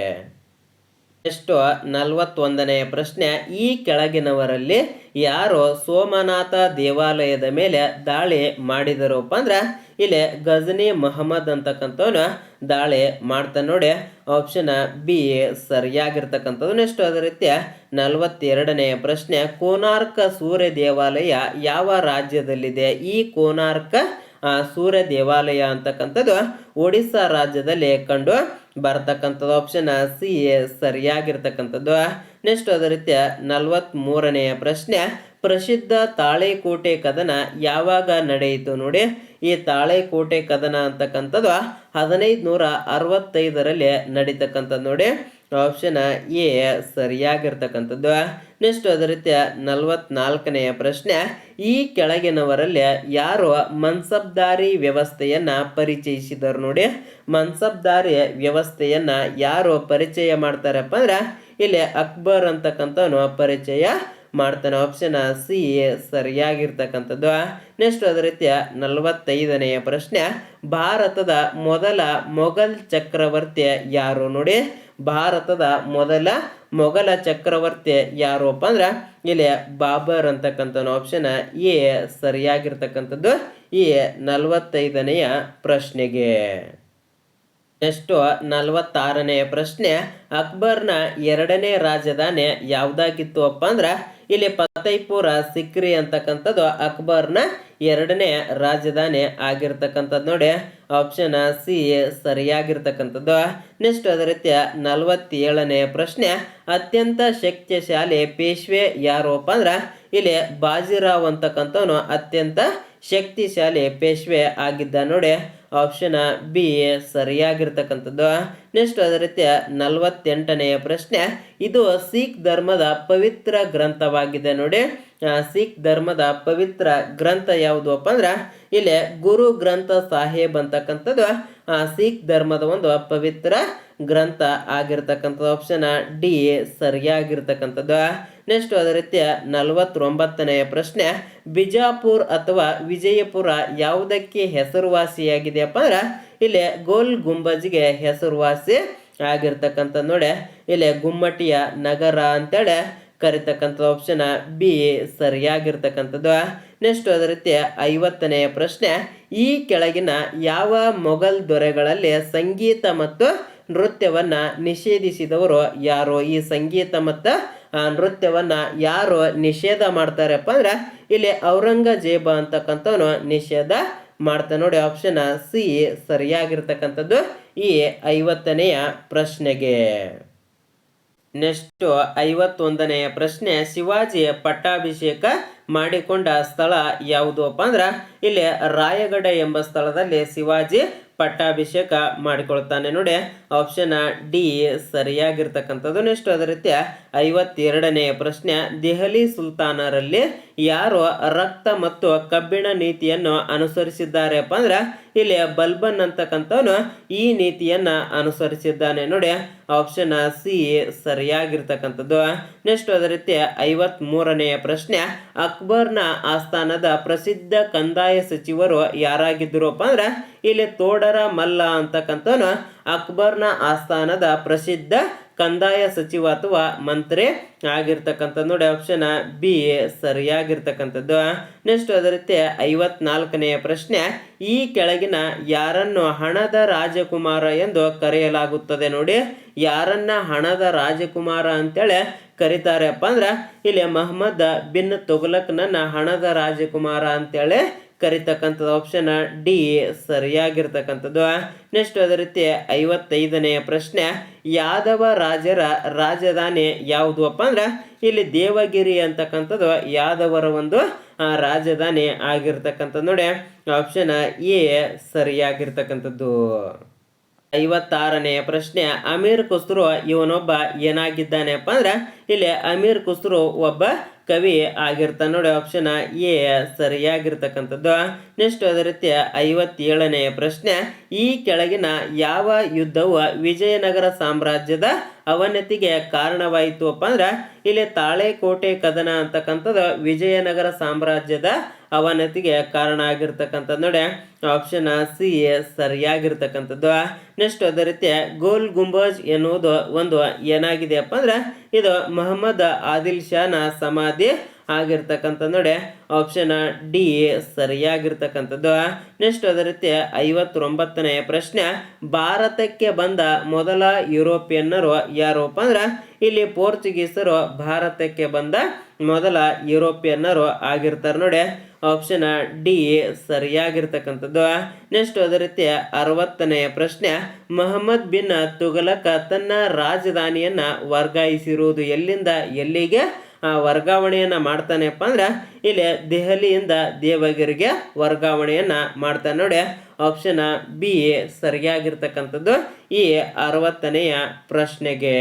ಎಷ್ಟು ನಲವತ್ತೊಂದನೆಯ ಪ್ರಶ್ನೆ ಈ ಕೆಳಗಿನವರಲ್ಲಿ ಯಾರು ಸೋಮನಾಥ ದೇವಾಲಯದ ಮೇಲೆ ದಾಳಿ ಮಾಡಿದರಪ್ಪ ಅಂದ್ರೆ ಇಲ್ಲಿ ಗಜನಿ ಮಹಮ್ಮದ್ ಅಂತಕ್ಕಂಥವನು ದಾಳಿ ಮಾಡ್ತಾನೆ ನೋಡಿ. ಆಪ್ಷನ್ ಬಿ ಸರಿಯಾಗಿರ್ತಕ್ಕಂಥದ್ದು ನೆಕ್ಸ್ಟ್ ಅದೇ ರೀತಿ ನಲವತ್ತೆರಡನೆಯ ಪ್ರಶ್ನೆ, ಕೋನಾರ್ಕ ಸೂರ್ಯ ದೇವಾಲಯ ಯಾವ ರಾಜ್ಯದಲ್ಲಿದೆ? ಈ ಕೋನಾರ್ಕ ಸೂರ್ಯ ದೇವಾಲಯ ಅಂತಕ್ಕಂಥದ್ದು ಒಡಿಸ್ಸಾ ರಾಜ್ಯದಲ್ಲಿ ಕಂಡು ಬರ್ತಕ್ಕಂಥದ್ದು ಆಪ್ಷನ್ ಸಿ ಎ ಸರಿಯಾಗಿರ್ತಕ್ಕಂಥದ್ದು ನೆಕ್ಸ್ಟ್ ಅದೇ ರೀತಿಯ ನಲವತ್ತ್ ಮೂರನೆಯ ಪ್ರಶ್ನೆ. ಪ್ರಸಿದ್ಧ ತಾಳೆಕೋಟೆ ಕದನ ಯಾವಾಗ ನಡೆಯಿತು ನೋಡಿ. ಈ ತಾಳೆಕೋಟೆ ಕದನ ಅಂತಕ್ಕಂಥದ್ದು ಹದಿನೈದು ನೂರ ಅರವತ್ತೈದರಲ್ಲಿ ನಡೀತಕ್ಕಂಥದ್ದು ನೋಡಿ. ಆಪ್ಷನ್ ಎ ಸರಿಯಾಗಿರ್ತಕ್ಕಂಥದ್ದು ನೆಕ್ಸ್ಟ್ ಅದೇ ರೀತಿಯ ನಲವತ್ನಾಲ್ಕನೆಯ ಪ್ರಶ್ನೆ, ಈ ಕೆಳಗಿನವರಲ್ಲಿ ಯಾರು ಮನ್ಸಬ್ದಾರಿ ವ್ಯವಸ್ಥೆಯನ್ನು ಪರಿಚಯಿಸಿದರು ನೋಡಿ. ಮನ್ಸಬ್ದಾರಿ ವ್ಯವಸ್ಥೆಯನ್ನು ಯಾರು ಪರಿಚಯ ಮಾಡ್ತಾರಪ್ಪ ಅಂದ್ರೆ, ಇಲ್ಲಿ ಅಕ್ಬರ್ ಅಂತಕ್ಕಂಥವನು ಪರಿಚಯ ಮಾಡ್ತಾನೆ. ಆಪ್ಷನ್ ಸಿ ಸರಿಯಾಗಿರ್ತಕ್ಕಂಥದ್ದು. ನೆಕ್ಸ್ಟ್ ಅದೇ ರೀತಿಯ ನಲವತ್ತೈದನೆಯ ಪ್ರಶ್ನೆ, ಭಾರತದ ಮೊದಲ ಮೊಘಲ್ ಚಕ್ರವರ್ತಿ ಯಾರು ನೋಡಿ. ಭಾರತದ ಮೊದಲ ಮೊಘಲ ಚಕ್ರವರ್ತಿ ಯಾರಪ್ಪ ಅಂದ್ರೆ ಇಲ್ಲಿ ಬಾಬರ್ ಅಂತಕ್ಕಂಥ ಆಪ್ಷನ್ ಎ ಸರಿಯಾಗಿರ್ತಕ್ಕಂಥದ್ದು ಈ ನಲವತ್ತೈದನೆಯ ಪ್ರಶ್ನೆಗೆ. ನೆಕ್ಸ್ಟು ನಲವತ್ತಾರನೆಯ ಪ್ರಶ್ನೆ, ಅಕ್ಬರ್ನ ಎರಡನೇ ರಾಜಧಾನಿ ಯಾವುದಾಗಿತ್ತು ಅಪ್ಪ ಅಂದ್ರೆ ಇಲ್ಲಿ ಫತೈಪುರ ಸಿಕ್ರಿ ಅಂತಕ್ಕಂಥದ್ದು ಅಕ್ಬರ್ನ ಎರಡನೇ ರಾಜಧಾನಿ ಆಗಿರ್ತಕ್ಕಂಥದ್ದು ನೋಡಿ. ಆಪ್ಷನ್ ಸಿ ಸರಿಯಾಗಿರ್ತಕ್ಕಂಥದ್ದು. ನೆಕ್ಸ್ಟ್ ಅದೇ ರೀತಿಯ ನಲವತ್ತೇಳನೇ ಪ್ರಶ್ನೆ. ಅತ್ಯಂತ ಶಕ್ತಿಶಾಲಿ ಪೇಶ್ವೆ ಯಾರಪ್ಪ ಅಂದ್ರೆ ಇಲ್ಲಿ ಬಾಜಿರಾವ್ ಅಂತಕ್ಕಂಥವನು ಅತ್ಯಂತ ಶಕ್ತಿಶಾಲಿ ಪೇಶ್ವೆ ಆಗಿದ್ದ ನೋಡಿ ಆಪ್ಷನ್ ಬಿ ಸರಿಯಾಗಿರ್ತಕ್ಕಂಥದ್ದು. ನೆಕ್ಸ್ಟ್ ಅದೇ ರೀತಿ ನಲವತ್ತೆಂಟನೆಯ ಪ್ರಶ್ನೆ. ಇದು ಸಿಖ್ ಧರ್ಮದ ಪವಿತ್ರ ಗ್ರಂಥವಾಗಿದೆ ನೋಡಿ. ಸಿಖ್ ಧರ್ಮದ ಪವಿತ್ರ ಗ್ರಂಥ ಯಾವುದು ಅಪ್ಪ ಅಂದ್ರೆ ಇಲ್ಲಿ ಗುರು ಗ್ರಂಥ ಸಾಹೇಬ್ ಅಂತಕ್ಕಂಥದ್ದು ಆ, ಸಿಖ್ ಧರ್ಮದ ಒಂದು ಪವಿತ್ರ ಗ್ರಂಥ ಆಗಿರ್ತಕ್ಕಂಥದ್ದು. ಆಪ್ಷನ್ ಡಿ ಸರಿಯಾಗಿರ್ತಕ್ಕಂಥದ್ದು. ನೆಕ್ಸ್ಟ್ ಅದೇ ರೀತಿಯ ನಲವತ್ತೊಂಬತ್ತನೆಯ ಪ್ರಶ್ನೆ ಬಿಜಾಪುರ್ ಅಥವಾ ವಿಜಯಪುರ ಯಾವುದಕ್ಕೆ ಹೆಸರುವಾಸಿಯಾಗಿದೆಯಪ್ಪ ಅಂದ್ರೆ ಇಲ್ಲಿ ಗೋಲ್ ಗುಂಬಜ್ಗೆ ಹೆಸರುವಾಸಿ ಆಗಿರ್ತಕ್ಕಂಥ ನೋಡಿ. ಇಲ್ಲಿ ಗುಮ್ಮಟಿಯ ನಗರ ಅಂತೇಳಿ ಕರಿತಕ್ಕಂಥದ್ದು ಆಪ್ಷನ್ ಬಿ ಸರಿಯಾಗಿರ್ತಕ್ಕಂಥದ್ದು. ನೆಕ್ಸ್ಟ್ ಅದೇ ರೀತಿ ಐವತ್ತನೆಯ ಪ್ರಶ್ನೆ. ಈ ಕೆಳಗಿನ ಯಾವ ಮೊಘಲ್ ದೊರೆಗಳಲ್ಲಿ ಸಂಗೀತ ಮತ್ತು ನೃತ್ಯವನ್ನ ನಿಷೇಧಿಸಿದವರು ಯಾರು? ಈ ಸಂಗೀತ ಮತ್ತು ನೃತ್ಯವನ್ನ ಯಾರು ನಿಷೇಧ ಮಾಡ್ತಾರಪ್ಪ ಅಂದ್ರೆ, ಇಲ್ಲಿ ಔರಂಗಜೇಬ ಅಂತಕ್ಕಂಥವನು ನಿಷೇಧ ಮಾಡ್ತಾನೆ ನೋಡಿ ಆಪ್ಷನ್ ಸಿ ಸರಿಯಾಗಿರ್ತಕ್ಕಂಥದ್ದು ಈ ಐವತ್ತನೆಯ ಪ್ರಶ್ನೆಗೆ. ನೆಕ್ಸ್ಟ್ ಐವತ್ತೊಂದನೆಯ ಪ್ರಶ್ನೆ ಶಿವಾಜಿ ಪಟ್ಟಾಭಿಷೇಕ ಮಾಡಿಕೊಂಡ ಸ್ಥಳ ಯಾವುದು ಅಪ್ಪ ಅಂದ್ರೆ, ಇಲ್ಲಿ ರಾಯಗಢ ಎಂಬ ಸ್ಥಳದಲ್ಲಿ ಶಿವಾಜಿ ಪಟ್ಟಾಭಿಷೇಕ ಮಾಡಿಕೊಳ್ತಾನೆ. ನೋಡಿ ಆಪ್ಷನ್ ಡಿ ಸರಿಯಾಗಿರ್ತಕ್ಕಂಥದ್ದು. ನೆಕ್ಸ್ಟ್ ಅದೇ ರೀತಿಯ ಐವತ್ತೆರಡನೆಯ ಪ್ರಶ್ನೆ, ದೆಹಲಿ ಸುಲ್ತಾನರಲ್ಲಿ ಯಾರು ರಕ್ತ ಮತ್ತು ಕಬ್ಬಿಣ ನೀತಿಯನ್ನು ಅನುಸರಿಸಿದ್ದಾರೆಪ್ಪ ಅಂದ್ರೆ ಇಲ್ಲಿ ಬಲ್ಬನ್ ಅಂತಕ್ಕಂಥವನು ಈ ನೀತಿಯನ್ನ ಅನುಸರಿಸಿದ್ದಾನೆ. ನೋಡಿ ಆಪ್ಷನ್ ಸಿ ಸರಿಯಾಗಿರ್ತಕ್ಕಂಥದ್ದು. ನೆಕ್ಸ್ಟ್ ಅದೇ ರೀತಿ ಐವತ್ ಮೂರನೆಯ ಪ್ರಶ್ನೆ, ಅಕ್ಬರ್ನ ಆಸ್ಥಾನದ ಪ್ರಸಿದ್ಧ ಕಂದಾಯ ಸಚಿವರು ಯಾರಾಗಿದ್ದರಪ್ಪ ಅಂದ್ರೆ ಇಲ್ಲಿ ತೋಡರ ಮಲ್ಲ ಅಂತಕ್ಕಂಥವನು ಅಕ್ಬರ್ನ ಆಸ್ಥಾನದ ಪ್ರಸಿದ್ಧ ಕಂದಾಯ ಸಚಿವ ಅಥವಾ ಮಂತ್ರಿ ಆಗಿರ್ತಕ್ಕಂಥ ನೋಡಿ ಆಪ್ಷನ್ ಬಿ ಸರಿಯಾಗಿರ್ತಕ್ಕಂಥದ್ದು. ನೆಕ್ಸ್ಟ್ ಅದೇ ರೀತಿ ಐವತ್ನಾಲ್ಕನೆಯ ಪ್ರಶ್ನೆ, ಈ ಕೆಳಗಿನ ಯಾರನ್ನು ಹಣದ ರಾಜಕುಮಾರ ಎಂದು ಕರೆಯಲಾಗುತ್ತದೆ ನೋಡಿ. ಯಾರನ್ನ ಹಣದ ರಾಜಕುಮಾರ ಅಂತೇಳಿ ಕರೀತಾರಪ್ಪ ಅಂದ್ರೆ, ಇಲ್ಲಿ ಮಹಮ್ಮದ್ ಬಿನ್ ತುಘಲಕ್ನನ್ನ ಹಣದ ರಾಜಕುಮಾರ ಅಂತೇಳಿ ಕರಿತಕ್ಕಂಥದ್ದು ಆಪ್ಷನ್ ಡಿ ಸರಿಯಾಗಿರ್ತಕ್ಕಂಥದ್ದು. ನೆಕ್ಸ್ಟ್ ಅದೇ ರೀತಿ ಐವತ್ತೈದನೆಯ ಪ್ರಶ್ನೆ, ಯಾದವ ರಾಜರ ರಾಜಧಾನಿ ಯಾವುದು ಅಪ್ಪ ಅಂದ್ರೆ, ಇಲ್ಲಿ ದೇವಗಿರಿ ಅಂತಕ್ಕಂಥದ್ದು ಯಾದವರ ಒಂದು ರಾಜಧಾನಿ ಆಗಿರ್ತಕ್ಕಂಥದ್ದು ನೋಡಿ. Option A ಸರಿಯಾಗಿರ್ತಕ್ಕಂಥದ್ದು. ಐವತ್ತಾರನೆಯ ಪ್ರಶ್ನೆ, ಅಮೀರ್ ಖುಸ್ರು ಇವನೊಬ್ಬ ಏನಾಗಿದ್ದಾನೆಪ್ಪ ಅಂದ್ರೆ, ಇಲ್ಲಿ ಅಮೀರ್ ಖುಸ್ರು ಒಬ್ಬ ಕವಿ ಆಗಿರ್ತಾನೆ ನೋಡಿ ಆಪ್ಷನ್ ಎ ಸರಿಯಾಗಿರ್ತಕ್ಕಂಥದ್ದು. ನೆಕ್ಸ್ಟ್ ಅದೇ ರೀತಿ ಐವತ್ತೇಳನೆಯ ಪ್ರಶ್ನೆ. ಈ ಕೆಳಗಿನ ಯಾವ ಯುದ್ಧವು ವಿಜಯನಗರ ಸಾಮ್ರಾಜ್ಯದ ಅವನತಿಗೆ ಕಾರಣವಾಯಿತು ಅಪ್ಪ ಅಂದ್ರೆ ಇಲ್ಲಿ ತಾಳೆಕೋಟೆ ಕದನ ಅಂತಕ್ಕಂಥದ್ದು ವಿಜಯನಗರ ಸಾಮ್ರಾಜ್ಯದ ಅವನತಿಗೆ ಕಾರಣ ಆಗಿರ್ತಕ್ಕಂಥದ್ದು ನೋಡಿ. ಆಪ್ಷನ್ ಸಿ ಸರಿಯಾಗಿರ್ತಕ್ಕಂಥದ್ದು. ನೆಕ್ಸ್ಟ್ ಅದೇ ರೀತಿ ಗೋಲ್ ಗುಂಬಜ್ ಎನ್ನುವುದು ಒಂದು ಏನಾಗಿದೆಯಪ್ಪ ಅಂದ್ರೆ ಇದು ಮೊಹಮ್ಮದ್ ಆದಿಲ್ ಶಾನ ಸಮಾಧಿ ಆಗಿರ್ತಕ್ಕಂಥ ನೋಡಿ. ಆಪ್ಷನ್ ಡಿ ಸರಿಯಾಗಿರ್ತಕ್ಕಂಥದ್ದು. ನೆಕ್ಸ್ಟ್ ಅದೇ ರೀತಿ ಐವತ್ತೊಂಬತ್ತನೆಯ ಪ್ರಶ್ನೆ. ಭಾರತಕ್ಕೆ ಬಂದ ಮೊದಲ ಯುರೋಪಿಯನ್ನರು ಯಾರಪ್ಪ ಅಂದ್ರೆ, ಇಲ್ಲಿ ಪೋರ್ಚುಗೀಸರು ಭಾರತಕ್ಕೆ ಬಂದ ಮೊದಲ ಯುರೋಪಿಯನ್ನರು ಆಗಿರ್ತಾರೆ ನೋಡಿ. ಆಪ್ಷನ್ ಡಿ ಸರಿಯಾಗಿರ್ತಕ್ಕಂಥದ್ದು. ನೆಕ್ಸ್ಟ್ ಅದೇ ರೀತಿ ಅರವತ್ತನೆಯ ಪ್ರಶ್ನೆ. ಮೊಹಮ್ಮದ್ ಬಿನ್ ತುಗಲಕ ತನ್ನ ರಾಜಧಾನಿಯನ್ನ ವರ್ಗಾಯಿಸಿರುವುದು ಎಲ್ಲಿಂದ, ಎಲ್ಲಿಗೆ? ವರ್ಗಾವಣೆಯನ್ನ ಮಾಡ್ತಾನೆಪ್ಪ ಅಂದ್ರೆ ಇಲ್ಲಿ ದೆಹಲಿಯಿಂದ ದೇವಗಿರಿಗೆ ವರ್ಗಾವಣೆಯನ್ನು ಮಾಡ್ತಾನೆ ನೋಡಿ. ಆಪ್ಷನ್ ಬಿ ಸರಿಯಾಗಿರ್ತಕ್ಕಂಥದ್ದು ಈ ಅರವತ್ತನೆಯ ಪ್ರಶ್ನೆಗೆ.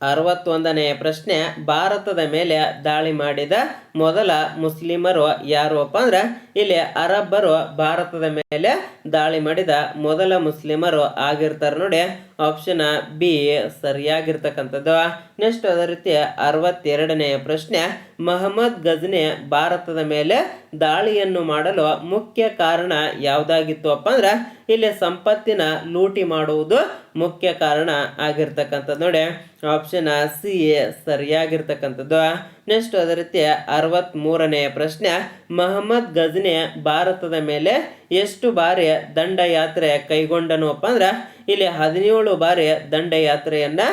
ಅರವತ್ತೊಂದನೆಯ ಪ್ರಶ್ನೆ, ಭಾರತದ ಮೇಲೆ ದಾಳಿ ಮಾಡಿದ ಮೊದಲ ಮುಸ್ಲಿಮರು ಯಾರು ಅಪ್ಪ ಅಂದ್ರೆ ಇಲ್ಲಿ ಅರಬ್ಬರು ಭಾರತದ ಮೇಲೆ ದಾಳಿ ಮಾಡಿದ ಮೊದಲ ಮುಸ್ಲಿಮರು ಆಗಿರ್ತಾರೆ ನೋಡಿ. ಆಪ್ಷನ್ ಬಿ ಸರಿಯಾಗಿರ್ತಕ್ಕಂಥದ್ದು. ನೆಕ್ಸ್ಟ್ ಅದೇ ರೀತಿ ಅರವತ್ತೆರಡನೆಯ ಪ್ರಶ್ನೆ, ಮಹಮ್ಮದ್ ಗಜ್ನೆ ಭಾರತದ ಮೇಲೆ ದಾಳಿಯನ್ನು ಮಾಡಲು ಮುಖ್ಯ ಕಾರಣ ಯಾವುದಾಗಿತ್ತು ಅಪ್ಪ ಅಂದ್ರೆ, ಇಲ್ಲಿ ಸಂಪತ್ತಿನ ಲೂಟಿ ಮಾಡುವುದು ಮುಖ್ಯ ಕಾರಣ ಆಗಿರ್ತಕ್ಕಂಥದ್ದು. ನೋಡಿ ಆಪ್ಷನ್ ಸಿ ಸರಿಯಾಗಿರ್ತಕ್ಕಂಥದ್ದು. ನೆಕ್ಸ್ಟ್ ಅದೇ ರೀತಿ ಅರವತ್ತ್ ಮೂರನೆಯ ಪ್ರಶ್ನೆ, ಮಹಮ್ಮದ್ ಗಜ್ನೆ ಭಾರತದ ಮೇಲೆ ಎಷ್ಟು ಬಾರಿ ದಂಡಯಾತ್ರೆ ಕೈಗೊಂಡನು ಅಪ್ಪ ಅಂದ್ರೆ, ಇಲ್ಲಿ ಹದಿನೇಳು ಬಾರಿ ದಂಡಯಾತ್ರೆಯನ್ನು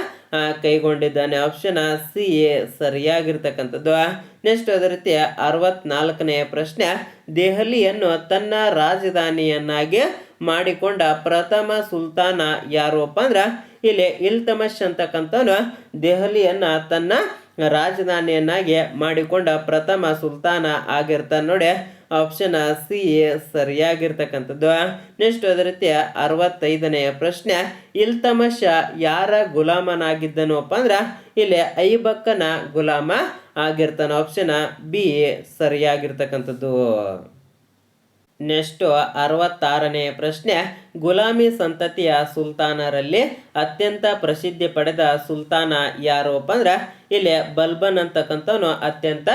ಕೈಗೊಂಡಿದ್ದಾನೆ. ಆಪ್ಷನ್ ಸಿ ಎ ಸರಿಯಾಗಿರ್ತಕ್ಕಂಥದ್ದು. ನೆಕ್ಸ್ಟ್ ಅದೇ ರೀತಿ ಅರವತ್ನಾಲ್ಕನೆಯ ಪ್ರಶ್ನೆ, ದೆಹಲಿಯನ್ನು ತನ್ನ ರಾಜಧಾನಿಯನ್ನಾಗಿ ಮಾಡಿಕೊಂಡ ಪ್ರಥಮ ಸುಲ್ತಾನ ಯಾರು ಅಪ್ಪ ಅಂದ್ರೆ, ಇಲ್ಲಿ ಇಲ್ತಮಶ್ ಅಂತಕ್ಕಂಥವನು ದೆಹಲಿಯನ್ನು ತನ್ನ ರಾಜಧಾನಿಯನ್ನಾಗಿ ಮಾಡಿಕೊಂಡ ಪ್ರಥಮ ಸುಲ್ತಾನ ಆಗಿರ್ತಾನೆ ನೋಡಿ. ಆಪ್ಷನ್ ಸಿ ಸರಿಯಾಗಿರ್ತಕ್ಕಂಥದ್ದು. ನೆಕ್ಸ್ಟ್ ಅದೇ ರೀತಿಯ ಅರವತ್ತೈದನೆಯ ಪ್ರಶ್ನೆ ಇಲ್ತಮಶ ಯಾರ ಗುಲಾಮನಾಗಿದ್ದನು ಅಪ್ಪ ಅಂದ್ರೆ ಇಲ್ಲಿ ಐಬಕ್ಕನ ಗುಲಾಮ ಆಗಿರ್ತಾನೆ. ಆಪ್ಷನ್ ಬಿ ಸರಿಯಾಗಿರ್ತಕ್ಕಂಥದ್ದು. ನೆಕ್ಸ್ಟು ಅರವತ್ತಾರನೆಯ ಪ್ರಶ್ನೆ. ಗುಲಾಮಿ ಸಂತತಿಯ ಸುಲ್ತಾನರಲ್ಲಿ ಅತ್ಯಂತ ಪ್ರಸಿದ್ಧಿ ಪಡೆದ ಸುಲ್ತಾನ ಯಾರಪ್ಪ ಅಂದ್ರೆ ಇಲ್ಲಿ ಬಲ್ಬನ್ ಅಂತಕ್ಕಂಥವನು ಅತ್ಯಂತ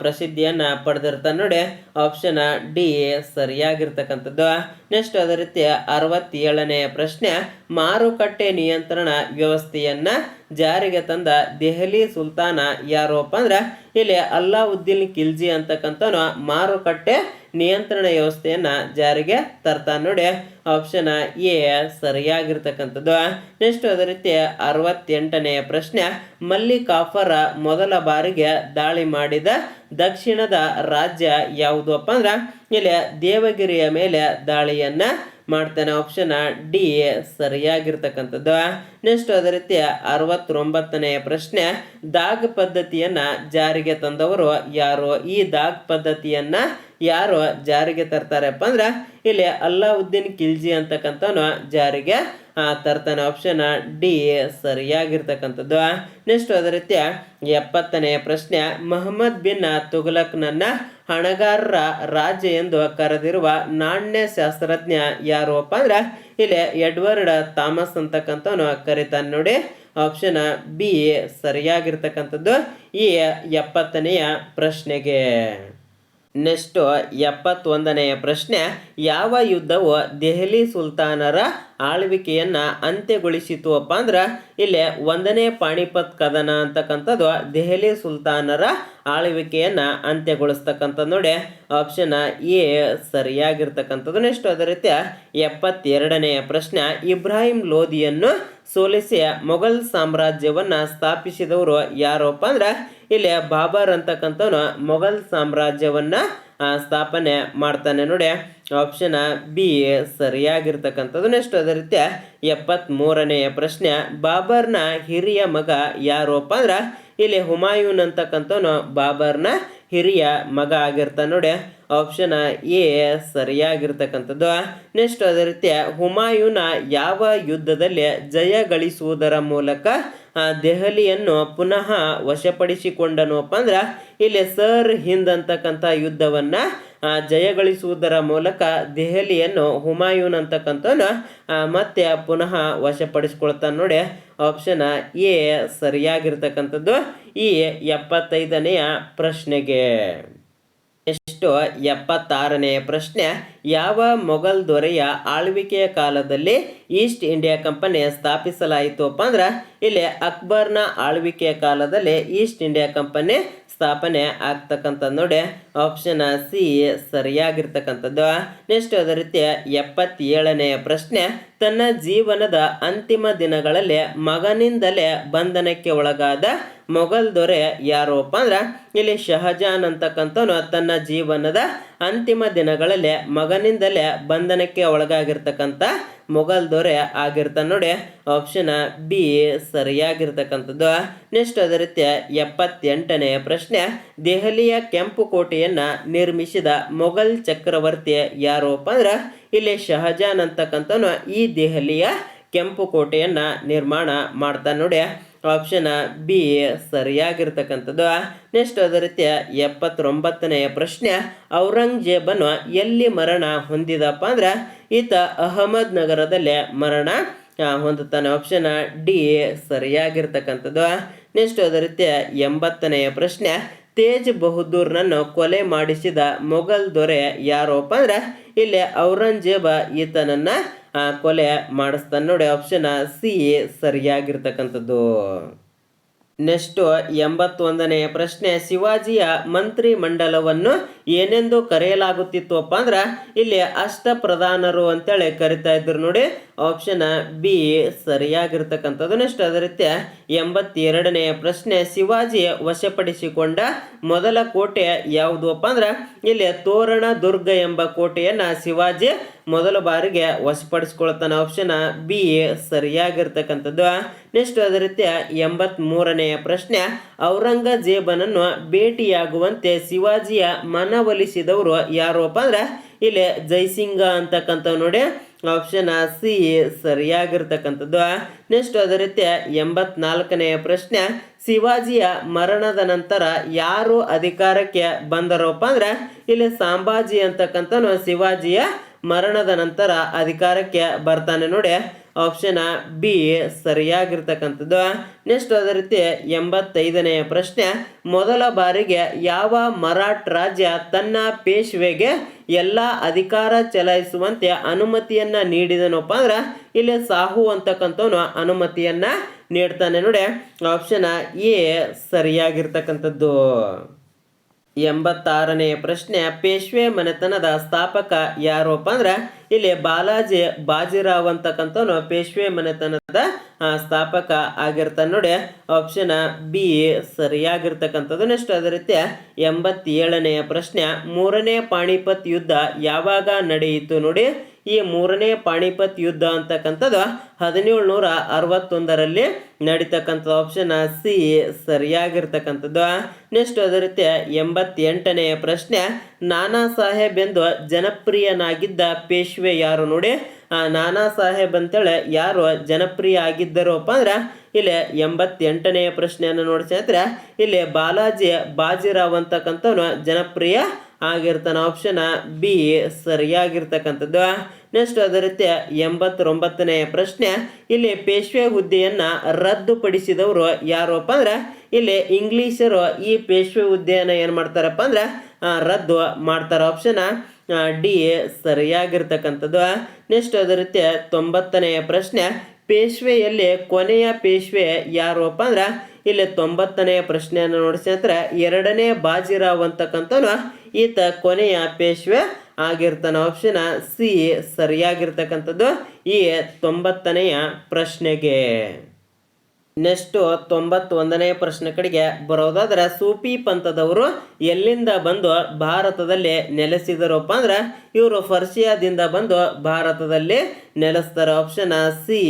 ಪ್ರಸಿದ್ಧಿಯನ್ನ ಪಡೆದಿರ್ತಾನೆ ನೋಡಿ. ಆಪ್ಷನ್ ಡಿ ಸರಿಯಾಗಿರ್ತಕ್ಕಂಥದ್ದು. ನೆಕ್ಸ್ಟ್ ಅದೇ ರೀತಿ ಅರವತ್ತೇಳನೆಯ ಪ್ರಶ್ನೆ. ಮಾರುಕಟ್ಟೆ ನಿಯಂತ್ರಣ ವ್ಯವಸ್ಥೆಯನ್ನ ಜಾರಿಗೆ ತಂದ ದೆಹಲಿ ಸುಲ್ತಾನ ಯಾರಪ್ಪ ಅಂದ್ರೆ ಇಲ್ಲಿ ಅಲ್ಲಾವುದ್ದೀನ್ ಖಿಲ್ಜಿ ಅಂತಕ್ಕಂಥವನು ಮಾರುಕಟ್ಟೆ ನಿಯಂತ್ರಣ ವ್ಯವಸ್ಥೆಯನ್ನ ಜಾರಿಗೆ ತರ್ತಾನೆ ನೋಡಿ. ಆಪ್ಷನ್ ಎ ಸರಿಯಾಗಿರ್ತಕ್ಕಂಥದ್ದು. ನೆಕ್ಸ್ಟ್ ಅದೇ ರೀತಿ ಅರವತ್ತೆಂಟನೆಯ ಪ್ರಶ್ನೆ. ಮಲ್ಲಿಕಾಫರ ಮೊದಲ ಬಾರಿಗೆ ದಾಳಿ ಮಾಡಿದ ದಕ್ಷಿಣದ ರಾಜ್ಯ ಯಾವುದು ಅಪ್ಪ ಅಂದ್ರೆ, ಇಲ್ಲಿ ದೇವಗಿರಿಯ ಮೇಲೆ ದಾಳಿಯನ್ನ ಮಾಡ್ತಾನೆ. ಆಪ್ಷನ್ ಡಿ ಸರಿಯಾಗಿರ್ತಕ್ಕಂಥದ್ದು. ನೆಕ್ಸ್ಟ್ ಅದೇ ರೀತಿ ಅರವತ್ತೊಂಬತ್ತನೆಯ ಪ್ರಶ್ನೆ, ದಾಗ್ ಪದ್ಧತಿಯನ್ನ ಜಾರಿಗೆ ತಂದವರು ಯಾರು? ಈ ದಾಗ್ ಪದ್ಧತಿಯನ್ನ ಯಾರು ಜಾರಿಗೆ ತರ್ತಾರಪ್ಪ ಅಂದ್ರೆ, ಇಲ್ಲಿ ಅಲ್ಲಾವುದ್ದೀನ್ ಖಿಲ್ಜಿ ಅಂತಕ್ಕಂಥವನು ಜಾರಿಗೆ ತರ್ತಾನೆ. ಆಪ್ಷನ್ ಡಿ ಸರಿಯಾಗಿರ್ತಕ್ಕಂಥದ್ದು. ನೆಕ್ಸ್ಟ್ ಅದೇ ರೀತಿ ಎಪ್ಪತ್ತನೆಯ ಪ್ರಶ್ನೆ, ಮೊಹಮ್ಮದ್ ಬಿನ್ ತುಘಲಕ್ನನ್ನ ಹಣಗಾರರ ರಾಜ್ಯ ಎಂದು ಕರೆದಿರುವ ನಾಣ್ಯ ಶಾಸ್ತ್ರಜ್ಞ ಯಾರು ಅಪ್ಪ ಅಂದ್ರೆ ಇಲ್ಲಿ ಎಡ್ವರ್ಡ್ ಥಾಮಸ್ ಅಂತಕ್ಕಂಥವನು ಕರಿತಾನೆ ನೋಡಿ. ಆಪ್ಷನ್ ಬಿ ಸರಿಯಾಗಿರ್ತಕ್ಕಂಥದ್ದು. ಈ ಎಪ್ಪತ್ತನೆಯ ಪ್ರಶ್ನೆಗೆ ನೆಕ್ಸ್ಟು ಎಪ್ಪತ್ತೊಂದನೆಯ ಪ್ರಶ್ನೆ, ಯಾವ ಯುದ್ಧವು ದೆಹಲಿ ಸುಲ್ತಾನರ ಆಳ್ವಿಕೆಯನ್ನು ಅಂತ್ಯಗೊಳಿಸಿತು ಅಪ್ಪ ಅಂದ್ರೆ, ಇಲ್ಲಿ ಒಂದನೇ ಪಾಣಿಪತ್ ಕದನ ಅಂತಕ್ಕಂಥದ್ದು ದೆಹಲಿ ಸುಲ್ತಾನರ ಆಳ್ವಿಕೆಯನ್ನು ಅಂತ್ಯಗೊಳಿಸ್ತಕ್ಕಂಥದ್ದು ನೋಡಿ. ಆಪ್ಷನ್ ಎ ಸರಿಯಾಗಿರ್ತಕ್ಕಂಥದ್ದು ನೆಕ್ಸ್ಟ್ ಅದೇ ರೀತಿ ಎಪ್ಪತ್ತೆರಡನೆಯ ಪ್ರಶ್ನೆ, ಇಬ್ರಾಹಿಂ ಲೋಧಿಯನ್ನು ಸೋಲಿಸಿ ಮೊಘಲ್ ಸಾಮ್ರಾಜ್ಯವನ್ನು ಸ್ಥಾಪಿಸಿದವರು ಯಾರಪ್ಪ ಅಂದ್ರೆ ಇಲ್ಲಿ ಬಾಬರ್ ಅಂತಕ್ಕಂಥವನು ಮೊಘಲ್ ಸಾಮ್ರಾಜ್ಯವನ್ನ ಸ್ಥಾಪನೆ ಮಾಡ್ತಾನೆ ನೋಡಿ. ಆಪ್ಷನ್ ಬಿ ಸರಿಯಾಗಿರ್ತಕ್ಕಂಥದ್ದು. ನೆಕ್ಸ್ಟ್ ಅದೇ ರೀತಿ ಎಪ್ಪತ್ತ್ಮೂರನೆಯ ಪ್ರಶ್ನೆ, ಬಾಬರ್ನ ಹಿರಿಯ ಮಗ ಯಾರಪ್ಪ ಅಂದ್ರೆ, ಇಲ್ಲಿ ಹುಮಾಯೂನ್ ಅಂತಕ್ಕಂಥವನು ಬಾಬರ್ನ ಹಿರಿಯ ಮಗ ಆಗಿರ್ತಾನೆ ನೋಡಿ. ಆಪ್ಷನ್ ಎ ಸರಿಯಾಗಿರ್ತಕ್ಕಂಥದ್ದು. ನೆಕ್ಸ್ಟ್ ಅದೇ ರೀತಿ ಹುಮಾಯೂನ ಯಾವ ಯುದ್ಧದಲ್ಲಿ ಜಯ ಗಳಿಸುವುದರ ಮೂಲಕ ದೆಹಲಿಯನ್ನು ಪುನಃ ವಶಪಡಿಸಿಕೊಂಡನು. ಅಂದ್ರೆ, ಇಲ್ಲಿ ಸರ್ ಹಿಂದ್ ಅಂತಕ್ಕಂಥ ಯುದ್ಧವನ್ನ ಜಯಗಳಿಸುವುದರ ಮೂಲಕ ದೆಹಲಿಯನ್ನು ಹುಮಾಯೂನ್ ಅಂತಕ್ಕಂಥವನು ಮತ್ತೆ ಪುನಃ ವಶಪಡಿಸ್ಕೊಳ್ತಾನೆ ನೋಡಿ. ಆಪ್ಷನ್ ಎ ಸರಿಯಾಗಿರ್ತಕ್ಕಂಥದ್ದು, ಈ ಎಪ್ಪತ್ತೈದನೆಯ ಪ್ರಶ್ನೆಗೆ. ಎಷ್ಟು ಎಪ್ಪತ್ತಾರನೆಯ ಪ್ರಶ್ನೆ, ಯಾವ ಮೊಘಲ್ ದೊರೆಯ ಆಳ್ವಿಕೆಯ ಕಾಲದಲ್ಲಿ ಈಸ್ಟ್ ಇಂಡಿಯಾ ಕಂಪನಿ ಸ್ಥಾಪಿಸಲಾಯಿತು ಅಪ್ಪ ಅಂದ್ರೆ, ಇಲ್ಲಿ ಅಕ್ಬರ್ನ ಆಳ್ವಿಕೆಯ ಕಾಲದಲ್ಲಿ ಈಸ್ಟ್ ಇಂಡಿಯಾ ಕಂಪನಿ ಸ್ಥಾಪನೆ ಆಗ್ತಕ್ಕಂಥ ನೋಡಿ. ಆಪ್ಷನ್ ಸಿ ಸರಿಯಾಗಿರ್ತಕ್ಕಂಥದ್ದು. ನೆಕ್ಸ್ಟ್ ಅದೇ ರೀತಿ ಎಪ್ಪತ್ತೇಳನೆಯ ಪ್ರಶ್ನೆ. ತನ್ನ ಜೀವನದ ಅಂತಿಮ ದಿನಗಳಲ್ಲಿ ಮಗನಿಂದಲೇ ಬಂಧನಕ್ಕೆ ಒಳಗಾದ ಮೊಘಲ್ ದೊರೆ ಯಾರಪ್ಪ ಅಂದ್ರೆ, ಇಲ್ಲಿ ಶಹಜಾನ್ ಅಂತಕ್ಕಂಥವನು ತನ್ನ ಜೀವನದ ಅಂತಿಮ ದಿನಗಳಲ್ಲಿ ಮಗನಿಂದಲೇ ಬಂಧನಕ್ಕೆ ಒಳಗಾಗಿರ್ತಕ್ಕಂಥ ಮೊಘಲ್ ದೊರೆ ಆಗಿರ್ತಾನೆ ನೋಡಿ. ಆಪ್ಷನ್ ಬಿ ಸರಿಯಾಗಿರ್ತಕ್ಕಂಥದ್ದು. ನೆಕ್ಸ್ಟ್ ಅದೇ ರೀತಿ ಎಪ್ಪತ್ತೆಂಟನೆಯ ಪ್ರಶ್ನೆ. ದೆಹಲಿಯ ಕೆಂಪು ಕೋಟೆಯನ್ನ ನಿರ್ಮಿಸಿದ ಮೊಘಲ್ ಚಕ್ರವರ್ತಿ ಯಾರಪ್ಪ ಅಂದ್ರೆ ಇಲ್ಲಿ ಶಹಜಾನ್ ಅಂತಕ್ಕಂಥನು ಈ ದೆಹಲಿಯ ಕೆಂಪು ಕೋಟೆಯನ್ನ ನಿರ್ಮಾಣ ಮಾಡ್ತಾನೆ ನೋಡಿ ಆಪ್ಷನ್ ಬಿ ಸರಿಯಾಗಿರ್ತಕ್ಕಂಥದ್ದು. ನೆಕ್ಸ್ಟ್ ಅದೇ ರೀತಿಯ ಎಪ್ಪತ್ತೊಂಬತ್ತನೆಯ ಪ್ರಶ್ನೆ. ಔರಂಗಜೇಬನು ಎಲ್ಲಿ ಮರಣ ಹೊಂದಿದಪ್ಪ ಅಂದ್ರೆ ಈತ ಅಹಮದ್ ನಗರದಲ್ಲೇ ಮರಣ ಹೊಂದುತ್ತಾನೆ. ಆಪ್ಷನ್ ಡಿ ಸರಿಯಾಗಿರ್ತಕ್ಕಂಥದ್ದು. ನೆಕ್ಸ್ಟ್ ಅದೇ ರೀತಿಯ ಎಂಬತ್ತನೆಯ ಪ್ರಶ್ನೆ. ತೇಜ್ ಬಹದ್ದೂರ್ನನ್ನು ಕೊಲೆ ಮಾಡಿಸಿದ ಮೊಘಲ್ ದೊರೆ ಯಾರಪ್ಪ ಅಂದ್ರೆ ಇಲ್ಲಿ ಔರಂಗಜೇಬ ಈತನನ್ನ ಕೊಲೆ ಮಾಡಿಸ್ತಾನೆ. ನೋಡಿ ಆಪ್ಷನ್ ಸಿ ಸರಿಯಾಗಿರ್ತಕ್ಕಂಥದ್ದು. ನೆಕ್ಸ್ಟು ಎಂಬತ್ತೊಂದನೆಯ ಪ್ರಶ್ನೆ, ಶಿವಾಜಿಯ ಮಂತ್ರಿ ಮಂಡಲವನ್ನು ಏನೆಂದು ಕರೆಯಲಾಗುತ್ತಿತ್ತು ಅಪ್ಪ ಅಂದ್ರೆ ಇಲ್ಲಿ ಅಷ್ಟ ಪ್ರಧಾನರು ಅಂತೇಳಿ ಕರಿತಾ ಇದ್ರು ನೋಡಿ. ಆಪ್ಷನ್ ಬಿ ಸರಿಯಾಗಿರ್ತಕ್ಕಂಥದ್ದು. ನೆಕ್ಸ್ಟ್ ಅದೇ ರೀತಿ ಎಂಬತ್ತೆರಡನೆಯ ಪ್ರಶ್ನೆ, ಶಿವಾಜಿ ವಶಪಡಿಸಿಕೊಂಡ ಮೊದಲ ಕೋಟೆ ಯಾವುದು ಅಪ್ಪ ಅಂದ್ರೆ ಇಲ್ಲಿ ತೋರಣ ದುರ್ಗ ಎಂಬ ಕೋಟೆಯನ್ನ ಶಿವಾಜಿ ಮೊದಲ ಬಾರಿಗೆ ವಶಪಡಿಸ್ಕೊಳ್ತಾನೆ ಆಪ್ಷನ್ ಬಿ ಸರಿಯಾಗಿರ್ತಕ್ಕಂಥದ್ದು. ನೆಕ್ಸ್ಟ್ ಅದೇ ರೀತಿಯ ಎಂಬತ್ ಮೂರನೆಯ ಪ್ರಶ್ನೆ. ಔರಂಗಜೇಬನನ್ನು ಭೇಟಿಯಾಗುವಂತೆ ಶಿವಾಜಿಯ ಮನವೊಲಿಸಿದವರು ಯಾರಪ್ಪ ಅಂದ್ರೆ, ಇಲ್ಲಿ ಜೈಸಿಂಗ ಅಂತಕ್ಕಂಥ ನೋಡಿ. ಆಪ್ಷನ್ ಸಿ ಸರಿಯಾಗಿರ್ತಕ್ಕಂಥದ್ದು. ನೆಕ್ಸ್ಟ್ ಅದೇ ರೀತಿ ಎಂಬತ್ನಾಲ್ಕನೆಯ ಪ್ರಶ್ನೆ. ಶಿವಾಜಿಯ ಮರಣದ ನಂತರ ಯಾರು ಅಧಿಕಾರಕ್ಕೆ ಬಂದರಪ್ಪ ಅಂದ್ರೆ, ಇಲ್ಲಿ ಸಾಂಬಾಜಿ ಅಂತಕ್ಕಂಥ ಶಿವಾಜಿಯ ಮರಣದ ನಂತರ ಅಧಿಕಾರಕ್ಕೆ ಬರ್ತಾನೆ ನೋಡಿ. ಆಪ್ಷನ್ ಬಿ ಸರಿಯಾಗಿರ್ತಕ್ಕಂಥದ್ದು. ನೆಕ್ಸ್ಟ್ ಅದೇ ರೀತಿ ಎಂಬತ್ತೈದನೆಯ ಪ್ರಶ್ನೆ. ಮೊದಲ ಬಾರಿಗೆ ಯಾವ ಮರಾಠ ರಾಜ್ಯ ತನ್ನ ಪೇಶ್ವೆಗೆ ಎಲ್ಲ ಅಧಿಕಾರ ಚಲಾಯಿಸುವಂತೆ ಅನುಮತಿಯನ್ನ ನೀಡಿದನಪ್ಪ ಅಂದ್ರೆ ಇಲ್ಲಿ ಸಾಹು ಅಂತಕ್ಕಂಥವನು ಅನುಮತಿಯನ್ನ ನೀಡ್ತಾನೆ ನೋಡಿ. Option A ಸರಿಯಾಗಿರ್ತಕ್ಕಂಥದ್ದು. ಎಂಬತ್ತಾರನೆಯ ಪ್ರಶ್ನೆ, ಪೇಶ್ವೆ ಮನೆತನದ ಸ್ಥಾಪಕ ಯಾರಪ್ಪ ಅಂದ್ರೆ, ಇಲ್ಲಿ ಬಾಲಾಜಿ ಬಾಜಿರಾವ್ ಅಂತಕ್ಕಂಥವನು ಪೇಶ್ವೆ ಮನೆತನದ ಸ್ಥಾಪಕ ಆಗಿರ್ತಾನೆ ನೋಡಿ. ಆಪ್ಷನ್ ಬಿ ಸರಿಯಾಗಿರ್ತಕ್ಕಂಥದ್ದು ನೆಕ್ಸ್ಟ್ ಅದೇ ರೀತಿ ಎಂಬತ್ತೇಳನೆಯ ಪ್ರಶ್ನೆ, ಮೂರನೇ ಪಾಣಿಪತ್ ಯುದ್ಧ ಯಾವಾಗ ನಡೆಯಿತು ನೋಡಿ. ಈ ಮೂರನೇ ಪಾಣಿಪತ್ ಯುದ್ಧ ಅಂತಕ್ಕಂಥದ್ದು ಹದಿನೇಳು ನೂರ ಅರವತ್ತೊಂದರಲ್ಲಿ ನಡೀತಕ್ಕಂಥ ಆಪ್ಷನ್ ಸಿ ಸರಿಯಾಗಿರ್ತಕ್ಕಂಥದ್ದು. ನೆಕ್ಸ್ಟ್ ಅದೇ ರೀತಿ ಎಂಬತ್ತೆಂಟನೆಯ ಪ್ರಶ್ನೆ, ನಾನಾ ಸಾಹೇಬ್ ಎಂದು ಜನಪ್ರಿಯನಾಗಿದ್ದ ಪೇಶ್ವೆ ಯಾರು ನೋಡಿ? ನಾನಾ ಸಾಹೇಬ್ ಅಂತೇಳಿ ಯಾರು ಜನಪ್ರಿಯ ಆಗಿದ್ದರಪ್ಪ ಅಂದ್ರೆ ಇಲ್ಲಿ ಎಂಬತ್ತೆಂಟನೆಯ ಪ್ರಶ್ನೆಯನ್ನು ನೋಡಿ ಇಲ್ಲಿ ಬಾಲಾಜಿ ಬಾಜಿರಾವ್ ಅಂತಕ್ಕಂಥವ್ನು ಜನಪ್ರಿಯ ಆಗಿರ್ತಾನೆ ಆಪ್ಷನ್ ಬಿ ಸರಿಯಾಗಿರ್ತಕ್ಕಂಥದ್ದು. ನೆಕ್ಸ್ಟ್ ಅದೇ ರೀತಿ ಎಂಬತ್ತೊಂಬತ್ತನೆಯ ಪ್ರಶ್ನೆ. ಇಲ್ಲಿ ಪೇಶ್ವೆ ಹುದ್ದೆಯನ್ನು ರದ್ದುಪಡಿಸಿದವರು ಯಾರಪ್ಪ ಅಂದ್ರೆ, ಇಲ್ಲಿ ಇಂಗ್ಲೀಷರು ಈ ಪೇಶ್ವೆ ಹುದ್ದೆಯನ್ನು ಏನು ಮಾಡ್ತಾರಪ್ಪ ಅಂದ್ರೆ ರದ್ದು ಮಾಡ್ತಾರೆ ಆಪ್ಷನ್ ಡಿ ಸರಿಯಾಗಿರ್ತಕ್ಕಂಥದ್ದು. ನೆಕ್ಸ್ಟ್ ಅದೇ ರೀತಿ ತೊಂಬತ್ತನೆಯ ಪ್ರಶ್ನೆ. ಪೇಶ್ವೆಯಲ್ಲಿ ಕೊನೆಯ ಪೇಶ್ವೆ ಯಾರಪ್ಪ ಅಂದ್ರೆ ಇಲ್ಲಿ ತೊಂಬತ್ತನೆಯ ಪ್ರಶ್ನೆಯನ್ನು ನೋಡಿಸಿ ಸ್ನೇಹಿತರೆ ಎರಡನೇ ಬಾಜಿರಾವ್ ಅಂತಕ್ಕಂಥವನು ಈತ ಕೊನೆಯ ಪೇಶ್ವೆ ಆಗಿರ್ತಾನೆ ಆಪ್ಷನ್ ಸಿ ಸರಿಯಾಗಿರ್ತಕ್ಕಂಥದ್ದು ಈ ತೊಂಬತ್ತನೆಯ ಪ್ರಶ್ನೆಗೆ. ನೆಕ್ಸ್ಟು ತೊಂಬತ್ತೊಂದನೇ ಪ್ರಶ್ನೆ ಕಡೆಗೆ ಬರೋದಾದ್ರೆ ಸೂಫಿ ಪಂಥದವರು ಎಲ್ಲಿಂದ ಬಂದು ಭಾರತದಲ್ಲಿ ನೆಲೆಸಿದರಪ್ಪ ಅಂದ್ರೆ ಇವರು ಫರ್ಷಿಯಾದಿಂದ ಬಂದು ಭಾರತದಲ್ಲಿ ನೆಲೆಸ್ತಾರೆ. ಆಪ್ಷನ್ ಸಿ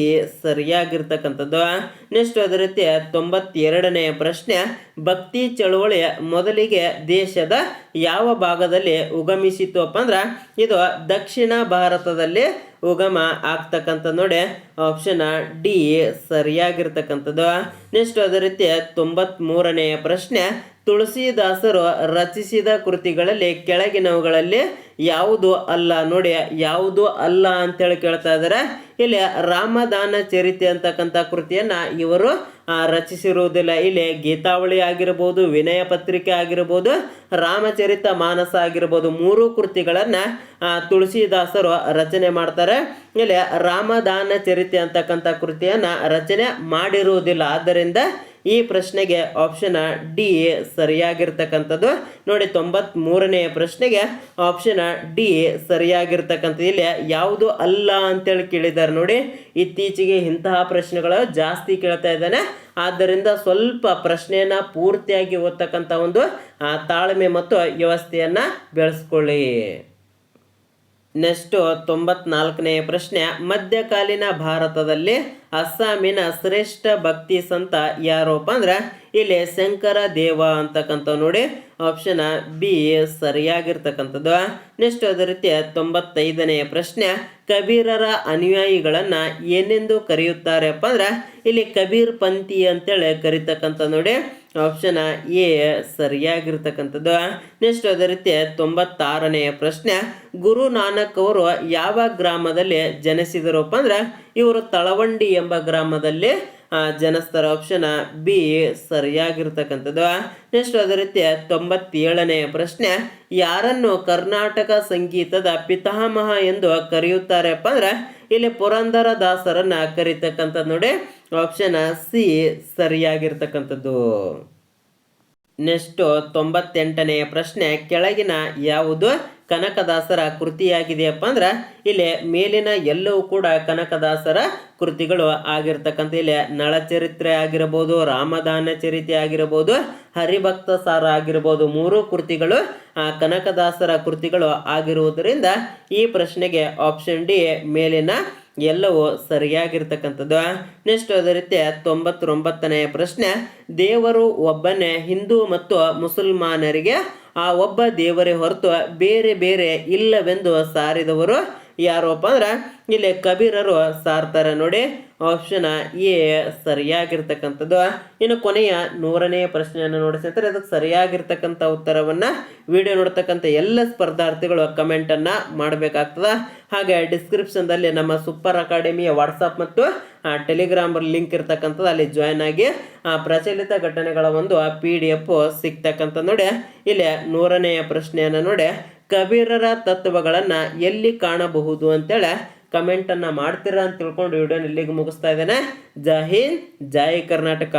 ಸರಿಯಾಗಿರ್ತಕ್ಕಂಥದ್ದು. ನೆಕ್ಸ್ಟ್ ಅದೇ ರೀತಿ ತೊಂಬತ್ತೆರಡನೆಯ ಪ್ರಶ್ನೆ, ಭಕ್ತಿ ಚಳುವಳಿ ಮೊದಲಿಗೆ ದೇಶದ ಯಾವ ಭಾಗದಲ್ಲಿ ಉಗಮಿಸಿತು ಅಪ್ಪ ಅಂದ್ರೆ ಇದು ದಕ್ಷಿಣ ಭಾರತದಲ್ಲಿ ಉಗಮ ಆಗ್ತಕ್ಕಂಥ ನೋಡಿ ಆಪ್ಷನ್ ಡಿ ಸರಿಯಾಗಿರ್ತಕ್ಕಂಥದ್ದು. ನೆಕ್ಸ್ಟ್ ಅದೇ ರೀತಿ ತೊಂಬತ್ಮೂರನೆಯ ಪ್ರಶ್ನೆ, ತುಳಸಿದಾಸರು ರಚಿಸಿದ ಕೃತಿಗಳಲ್ಲಿ ಕೆಳಗಿನವುಗಳಲ್ಲಿ ಯಾವುದು ಅಲ್ಲ ನೋಡಿ, ಯಾವುದು ಅಲ್ಲ ಅಂತೇಳಿ ಕೇಳ್ತಾ ಇದ್ದಾರೆ. ಇಲ್ಲಿ ರಾಮದಾನ ಚರಿತೆ ಅಂತಕ್ಕಂಥ ಕೃತಿಯನ್ನ ಇವರು ರಚಿಸಿರುವುದಿಲ್ಲ. ಇಲ್ಲಿ ಗೀತಾವಳಿ ಆಗಿರ್ಬೋದು, ವಿನಯ ಪತ್ರಿಕೆ ಆಗಿರ್ಬೋದು, ರಾಮಚರಿತ ಮಾನಸ ಆಗಿರ್ಬೋದು, ಮೂರು ಕೃತಿಗಳನ್ನ ತುಳಸಿದಾಸರು ರಚನೆ ಮಾಡ್ತಾರೆ. ಇಲ್ಲಿ ರಾಮದಾನ ಚರಿತೆ ಅಂತಕ್ಕಂಥ ಕೃತಿಯನ್ನು ರಚನೆ ಮಾಡಿರುವುದಿಲ್ಲ. ಆದ್ದರಿಂದ ಈ ಪ್ರಶ್ನೆಗೆ ಆಪ್ಷನ್ ಡಿ ಸರಿಯಾಗಿರ್ತಕ್ಕಂಥದ್ದು. ನೋಡಿ ತೊಂಬತ್ ಮೂರನೆಯ ಪ್ರಶ್ನೆಗೆ ಆಪ್ಷನ್ ಡಿ ಸರಿಯಾಗಿರ್ತಕ್ಕಂಥದ್ದು. ಇಲ್ಲಿ ಯಾವುದು ಅಲ್ಲ ಅಂತೇಳಿ ಕೇಳಿದ್ದಾರೆ ನೋಡಿ. ಇತ್ತೀಚೆಗೆ ಇಂತಹ ಪ್ರಶ್ನೆಗಳು ಜಾಸ್ತಿ ಕೇಳ್ತಾ ಇದ್ದಾನೆ. ಆದ್ದರಿಂದ ಸ್ವಲ್ಪ ಪ್ರಶ್ನೆಯನ್ನು ಪೂರ್ತಿಯಾಗಿ ಓದ್ತಕ್ಕಂಥ ಒಂದು ತಾಳ್ಮೆ ಮತ್ತು ವ್ಯವಸ್ಥೆಯನ್ನು ಬೆಳೆಸ್ಕೊಳ್ಳಿ. ನೆಕ್ಸ್ಟು ತೊಂಬತ್ನಾಲ್ಕನೆಯ ಪ್ರಶ್ನೆ ಮಧ್ಯಕಾಲೀನ ಭಾರತದಲ್ಲಿ ಅಸ್ಸಾಮಿನ ಶ್ರೇಷ್ಠ ಭಕ್ತಿ ಸಂತ ಯಾರಪ್ಪ ಅಂದ್ರೆ ಇಲ್ಲಿ ಶಂಕರ ದೇವ ಅಂತಕ್ಕಂಥ ನೋಡಿ ಆಪ್ಷನ್ ಬಿ ಸರಿಯಾಗಿರ್ತಕ್ಕಂಥದ್ದು. ನೆಕ್ಸ್ಟ್ ಅದೇ ರೀತಿ ತೊಂಬತ್ತೈದನೆಯ ಪ್ರಶ್ನೆ, ಕಬೀರರ ಅನುಯಾಯಿಗಳನ್ನು ಏನೆಂದು ಕರೆಯುತ್ತಾರೆಪ್ಪ ಅಂದ್ರೆ, ಇಲ್ಲಿ ಕಬೀರ್ ಪಂಥಿ ಅಂತೇಳಿ ಕರಿತಕ್ಕಂಥ ನೋಡಿ ಆಪ್ಷನ್ ಎ ಸರಿಯಾಗಿರ್ತಕ್ಕಂಥದ್ದು. ನೆಕ್ಸ್ಟ್ ಅದೇ ರೀತಿ ತೊಂಬತ್ತಾರನೆಯ ಪ್ರಶ್ನೆ, ಗುರು ನಾನಕ್ ಅವರು ಯಾವ ಗ್ರಾಮದಲ್ಲಿ ಜನಿಸಿದರಪ್ಪ ಅಂದ್ರೆ ಇವರು ತಳವಂಡಿ ಎಂಬ ಗ್ರಾಮದಲ್ಲಿ ಜನಸ್ಥರ ಆಪ್ಷನ್ ಬಿ ಸರಿಯಾಗಿರ್ತಕ್ಕಂಥದ್ದು. ನೆಕ್ಸ್ಟ್ ಅದೇ ರೀತಿ ತೊಂಬತ್ತೇಳನೆಯ ಪ್ರಶ್ನೆ, ಯಾರನ್ನು ಕರ್ನಾಟಕ ಸಂಗೀತದ ಪಿತಾಮಹ ಎಂದು ಕರೆಯುತ್ತಾರೆಪ್ಪ ಅಂದ್ರೆ, ಇಲ್ಲಿ ಪುರಂದರ ದಾಸರನ್ನ ಕರೀತಕ್ಕಂಥದ್ದು ನೋಡಿ ಆಪ್ಷನ್ ಸಿ ಸರಿಯಾಗಿರ್ತಕ್ಕಂಥದ್ದು. ನೆಕ್ಸ್ಟು ತೊಂಬತ್ತೆಂಟನೆಯ ಪ್ರಶ್ನೆ, ಕೆಳಗಿನ ಯಾವುದು? ಕನಕದಾಸರ ಕೃತಿಯಾಗಿದೆಯಪ್ಪ ಅಂದ್ರೆ ಇಲ್ಲಿ ಮೇಲಿನ ಎಲ್ಲವೂ ಕೂಡ ಕನಕದಾಸರ ಕೃತಿಗಳು ಆಗಿರ್ತಕ್ಕಂಥ ಇಲ್ಲಿ ನಳಚರಿತ್ರೆ ಆಗಿರ್ಬೋದು, ರಾಮದಾನ ಚರಿತೆ ಆಗಿರ್ಬೋದು, ಹರಿಭಕ್ತ ಸಾರ ಆಗಿರ್ಬೋದು, ಮೂರು ಕೃತಿಗಳು ಕನಕದಾಸರ ಕೃತಿಗಳು ಆಗಿರುವುದರಿಂದ ಈ ಪ್ರಶ್ನೆಗೆ ಆಪ್ಷನ್ ಡಿ ಮೇಲಿನ ಎಲ್ಲವೂ ಸರಿಯಾಗಿರ್ತಕ್ಕಂಥದ್ದು. ನೆಕ್ಸ್ಟ್ ಅದೇ ರೀತಿ ತೊಂಬತ್ತೊಂಬತ್ತನೆಯ ಪ್ರಶ್ನೆ, ದೇವರು ಒಬ್ಬನೇ ಹಿಂದೂ ಮತ್ತು ಮುಸಲ್ಮಾನರಿಗೆ ಆ ಒಬ್ಬ ದೇವರೇ ಹೊರತು ಬೇರೆ ಬೇರೆ ಇಲ್ಲವೆಂದು ಸಾರಿದವರು ಯಾರಪ್ಪ ಅಂದ್ರೆ ಇಲ್ಲಿ ಕಬೀರರು ಸಾರ್ತಾರೆ ನೋಡಿ. ಆಪ್ಷನ್ ಎ ಸರಿಯಾಗಿರ್ತಕ್ಕಂಥದ್ದು. ಇನ್ನು ಕೊನೆಯ ನೂರನೆಯ ಪ್ರಶ್ನೆಯನ್ನು ನೋಡಿ ಸ್ನೇಹಿತರೆ ಅದಕ್ಕೆ ಸರಿಯಾಗಿರ್ತಕ್ಕಂಥ ಉತ್ತರವನ್ನ ವಿಡಿಯೋ ನೋಡ್ತಕ್ಕಂಥ ಎಲ್ಲ ಸ್ಪರ್ಧಾರ್ಥಿಗಳು ಕಮೆಂಟನ್ನು ಮಾಡಬೇಕಾಗ್ತದೆ. ಹಾಗೆ ಡಿಸ್ಕ್ರಿಪ್ಷನ್ದಲ್ಲಿ ನಮ್ಮ ಸೂಪರ್ ಅಕಾಡೆಮಿಯ ವಾಟ್ಸಪ್ ಮತ್ತು ಟೆಲಿಗ್ರಾಮ್ ಲಿಂಕ್ ಇರ್ತಕ್ಕಂಥದ್ದು, ಅಲ್ಲಿ ಜಾಯ್ನ್ ಆಗಿ, ಆ, ಪ್ರಚಲಿತ ಘಟನೆಗಳ ಒಂದು ಪಿ ಡಿ ಎಫ್ ಸಿಗ್ತಕ್ಕಂಥ ನೋಡಿ, ಇಲ್ಲಿ ನೂರನೆಯ ಪ್ರಶ್ನೆಯನ್ನು ನೋಡಿ, ಕಬೀರರ ತತ್ವಗಳನ್ನು ಎಲ್ಲಿ ಕಾಣಬಹುದು ಅಂತೇಳಿ ಕಮೆಂಟನ್ನು ಮಾಡ್ತೀರಾ ಅಂತ ತಿಳ್ಕೊಂಡು ವಿಡಿಯೋನ ಇಲ್ಲಿಗೆ ಮುಗಿಸ್ತಾ ಇದ್ದೇನೆ. ಜೈ ಹಿಂದ್, ಜೈ ಕರ್ನಾಟಕ.